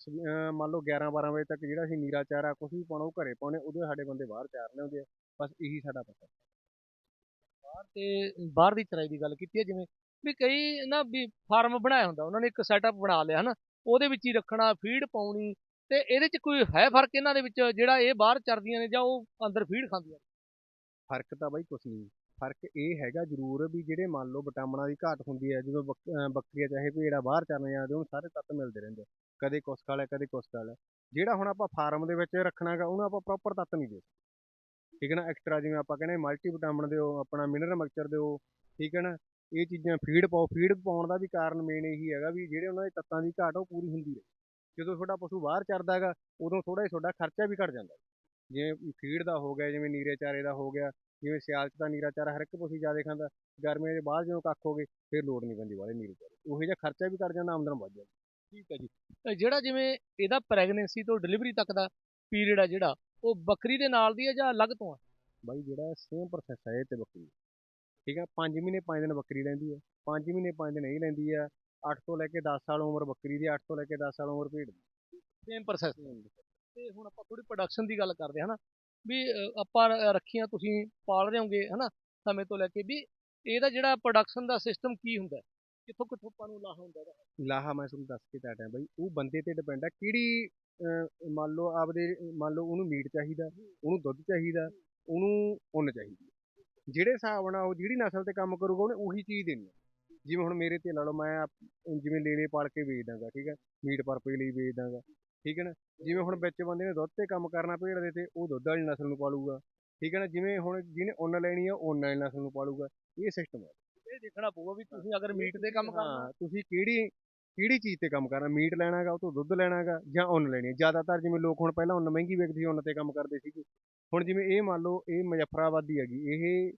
ਮੰਨ ਲਓ 11 12 ਵਜੇ ਤੱਕ ਜਿਹੜਾ ਅਸੀਂ ਨੀਰਾ ਚਾਰਾ ਕੁਛ ਵੀ ਪਾਉਣਾ, ਉਹ ਘਰੇ ਪਾਉਣੇ ਉਦੋਂ ਸਾਡੇ ਬੰਦੇ ਬਾਹਰ ਚਾਰਨੇ ਹੁੰਦੇ ਆ। ਬਸ ਇਹੀ ਸਾਡਾ ਪਤਾ। ਬਾਹਰ ਤੇ ਬਾਹਰ ਦੀ ਚਰਾਈ ਦੀ ਗੱਲ ਕੀਤੀ ਹੈ ਜਿਵੇਂ ਵੀ ਕਈ ਨਾ ਵੀ ਫਾਰਮ ਬਣਾਇਆ ਹੁੰਦਾ, ਉਹਨਾਂ ਨੇ ਇੱਕ ਸੈਟਅਪ ਬਣਾ ਲਿਆ, ਹਨਾ। ਉਹਦੇ ਵਿੱਚ ਹੀ ਰੱਖਣਾ ਫੀਡ ਪਾਉਣੀ ਤੇ ਇਹਦੇ 'ਚ ਕੋਈ ਹੈ ਫ਼ਰਕ ਇਹਨਾਂ ਦੇ ਵਿੱਚ, ਜਿਹੜਾ ਇਹ ਬਾਹਰ ਚਰਦੀਆਂ ਨੇ ਜਾਂ ਉਹ ਅੰਦਰ ਫੀਡ ਖਾਂਦੀਆਂ ਨੇ? ਫ਼ਰਕ ਤਾਂ ਬਾਈ ਕੁਛ ਨਹੀਂ। ਫ਼ਰਕ ਇਹ ਹੈਗਾ ਜ਼ਰੂਰ ਵੀ ਜਿਹੜੇ ਮੰਨ ਲਓ ਵਿਟਾਮਿਨਾਂ ਦੀ ਘਾਟ ਹੁੰਦੀ ਹੈ, ਜਦੋਂ ਬੱਕ- ਬੱਕਰੀਆਂ ਚਾਹੇ ਭੇੜਾ ਬਾਹਰ ਚਰਨ ਜਾਂਦੇ, ਉਹਨੂੰ ਸਾਰੇ ਤੱਤ ਮਿਲਦੇ ਰਹਿੰਦੇ ਆ। ਕਦੇ ਕੁਛ ਖਾ ਲਿਆ, ਕਦੇ ਕੁਛ ਖਾ ਲਿਆ। ਜਿਹੜਾ ਹੁਣ ਆਪਾਂ ਫਾਰਮ ਦੇ ਵਿੱਚ ਰੱਖਣਾਗਾ ਉਹਨੂੰ ਆਪਾਂ ਪ੍ਰੋਪਰ ਤੱਤ ਨਹੀਂ ਦੇ ਠੀਕ ਹੈ ਨਾ? ਐਕਸਟਰਾ ਜਿਵੇਂ ਆਪਾਂ ਕਹਿੰਦੇ ਮਲਟੀ ਵਿਟਾਮਿਨ ਦਿਓ, ਆਪਣਾ ਮਿਨਰਲ ਮਿਕਸਚਰ ਦਿਓ, ਠੀਕ ਹੈ ਨਾ? ਇਹ ਚੀਜ਼ਾਂ ਫੀਡ ਪਾਓ ਫੀਡ ਪਾਉਣ ਦਾ ਵੀ ਕਾਰਨ ਮੇਨ ਇਹੀ ਹੈਗਾ ਵੀ ਜਿਹੜੇ ਉਹਨਾਂ ਦੇ ਤੱਤਾਂ ਦੀ ਘਾਟ ਉਹ ਪੂਰੀ ਹੁੰਦੀ ਰਹੇ। ਜਦੋਂ ਤੁਹਾਡਾ ਪਸ਼ੂ ਬਾਹਰ ਚਰਦਾ ਹੈਗਾ ਉਦੋਂ ਥੋੜਾ ਜਿਹਾ ਤੁਹਾਡਾ ਖਰਚਾ ਵੀ ਘਟ ਜਾਂਦਾ। ਜਿਵੇਂ ਫੀਡ ਦਾ ਹੋ ਗਿਆ ਜਿਵੇਂ ਨੀਰੇ ਚਾਰੇ ਦਾ ਹੋ ਗਿਆ ਜਿਵੇਂ ਸਿਆਲ 'ਚ ਤਾਂ ਨੀਰਾ ਚਾਰਾ ਹਰ ਇੱਕ ਪਸ਼ੂ ਜ਼ਿਆਦਾ ਖਾਂਦਾ ਗਰਮੀਆਂ ਦੇ ਬਾਅਦ ਜਦੋਂ ਕੱਖ ਹੋ ਗਏ ਫਿਰ ਲੋੜ ਨਹੀਂ ਪੈਂਦੀ ਵਾਲੇ ਨੀਰੇ ਚਾਰੇ ਉਹੋ ਜਿਹਾ ਖਰਚਾ ਵੀ ਕਰ ਜਾਂਦਾ ਆਮਦਨ ਵੱਧ ਜਾਂਦੀ। ਠੀਕ ਹੈ ਜੀ। ਜਿਹੜਾ ਜਿਵੇਂ ਇਹਦਾ ਪ੍ਰੈਗਨੈਂਸੀ ਤੋਂ ਡਿਲੀਵਰੀ ਤੱਕ ਦਾ ਪੀਰੀਅਡ ਆ ਜਿਹੜਾ ਉਹ ਬੱਕਰੀ ਦੇ ਨਾਲ ਦੀ ਹੈ ਜਾਂ ਅਲੱਗ ਤੋਂ ਆ? ਬਾਈ ਜਿਹੜਾ ਸੇਮ ਪ੍ਰੋਸੈਸ ਹੈ ਇਹ ਤੇ ਬੱਕਰੀ। ਠੀਕ ਆ 5 ਮਹੀਨੇ 5 ਦਿਨ ਬੱਕਰੀ ਲੈਂਦੀ ਹੈ 5 ਮਹੀਨੇ 5 ਦਿਨ ਇਹ ਲੈਂਦੀ ਹੈ 8 ਤੋਂ ਲੈ ਕੇ 10 ਸਾਲ ਉਮਰ ਬੱਕਰੀ ਦੀ 8 ਤੋਂ ਲੈ ਕੇ 10 ਸਾਲ ਉਮਰ ਭੇਡ ਦੀ। ਸੇਮ ਪ੍ਰੋਸੈਸ ਤੇ ਹੁਣ ਆਪਾਂ ਥੋੜੀ ਪ੍ਰੋਡਕਸ਼ਨ ਦੀ ਗੱਲ ਕਰਦੇ ਹਾਂ ਹਨਾ? ਵੀ ਆਪਾਂ ਰੱਖੀਆਂ ਤੁਸੀਂ ਪਾਲ ਰਹੇ ਹੋਗੇ, ਹਨਾ, ਸਮੇਂ ਤੋਂ ਲੈ ਕੇ ਵੀ ਇਹਦਾ ਜਿਹੜਾ ਪ੍ਰੋਡਕਸ਼ਨ ਦਾ ਸਿਸਟਮ ਕੀ ਹੁੰਦਾ ਕਿੱਥੋਂ ਕਿੱਥੋਂ ਆਪਾਂ ਨੂੰ ਲਾਹਾ ਹੁੰਦਾ ਇਹਦਾ? ਲਾਹਾ ਮੈਂ ਤੁਹਾਨੂੰ ਦੱਸ ਕੇ ਟਾਟਾ ਬਾਈ, ਉਹ ਬੰਦੇ ਤੇ ਡਿਪੈਂਡ ਆ ਕਿਹੜੀ ਮੰਨ ਲਓ ਆਪਦੇ, ਮੰਨ ਲਓ ਉਹਨੂੰ ਮੀਟ ਚਾਹੀਦਾ, ਉਹਨੂੰ ਦੁੱਧ ਚਾਹੀਦਾ, ਉਹਨੂੰ ਉੱਨ ਚਾਹੀਦੀ ਜਿਹੜੇ ਹਿਸਾਬ ਨਾਲ ਉਹ ਜਿਹੜੀ ਨਸਲ ਤੇ ਕੰਮ ਕਰੂਗਾ ਉਹਨੇ ਉਹੀ ਚੀਜ਼ ਦੇਣੀ ਹੈ ਜਿਵੇਂ ਹੁਣ ਮੇਰੇ ਤੇ ਲਾ ਲਓ ਮੈਂ ਜਿਵੇਂ ਲੇਲੇ ਪਾਲ ਕੇ ਵੇਚ ਦਾਂਗਾ ਠੀਕ ਹੈ ਮੀਟ ਪਰਪਸ ਲਈ ਵੇਚ ਦਾਂਗਾ ਠੀਕ ਹੈ ਨਾ? ਜਿਵੇਂ ਹੁਣ ਵਿੱਚ ਬੰਦੇ ਨੇ ਦੁੱਧ ਤੇ ਕੰਮ ਕਰਨਾ ਭੇਡ ਦੇ ਤੇ ਉਹ ਦੁੱਧ ਵਾਲੀ ਨਸਲ ਨੂੰ ਪਾਲੂਗਾ ਠੀਕ ਹੈ ਨਾ? ਜਿਵੇਂ ਹੁਣ ਜਿਹਨੇ ਉੱਨ ਲੈਣੀ ਆ ਉਹ ਉੱਨ ਵਾਲੀ ਨਸਲ ਨੂੰ ਪਾਲੂਗਾ ਇਹ ਸਿਸਟਮ ਹੈ ਇਹ ਦੇਖਣਾ ਪਊਗਾ ਵੀ ਤੁਸੀਂ ਅਗਰ ਮੀਟ ਤੇ ਕੰਮ ਕਰਨਾ। ਤੁਸੀਂ ਕਿਹੜੀ ਕਿਹੜੀ ਚੀਜ਼ ਤੇ ਕੰਮ ਕਰਨਾ? ਮੀਟ ਲੈਣਾਗਾ ਉਹ ਤੋਂ ਦੁੱਧ ਲੈਣਾਗਾ ਜਾਂ ਉੱਨ ਲੈਣੀ ਹੈ ਜ਼ਿਆਦਾਤਰ ਜਿਵੇਂ ਲੋਕ ਹੁਣ ਪਹਿਲਾਂ ਉੱਨ ਮਹਿੰਗੀ ਵੇਚਦੇ ਸੀ ਉੱਨ ਤੇ ਕੰਮ ਕਰਦੇ ਸੀਗੇ। ਹੁਣ ਜਿਵੇਂ ਇਹ ਮੰਨ ਲਓ ਇਹ ਮੁਜ਼ੱਫਰਾਬਾਦੀ ਹੈਗੀ ਇਹ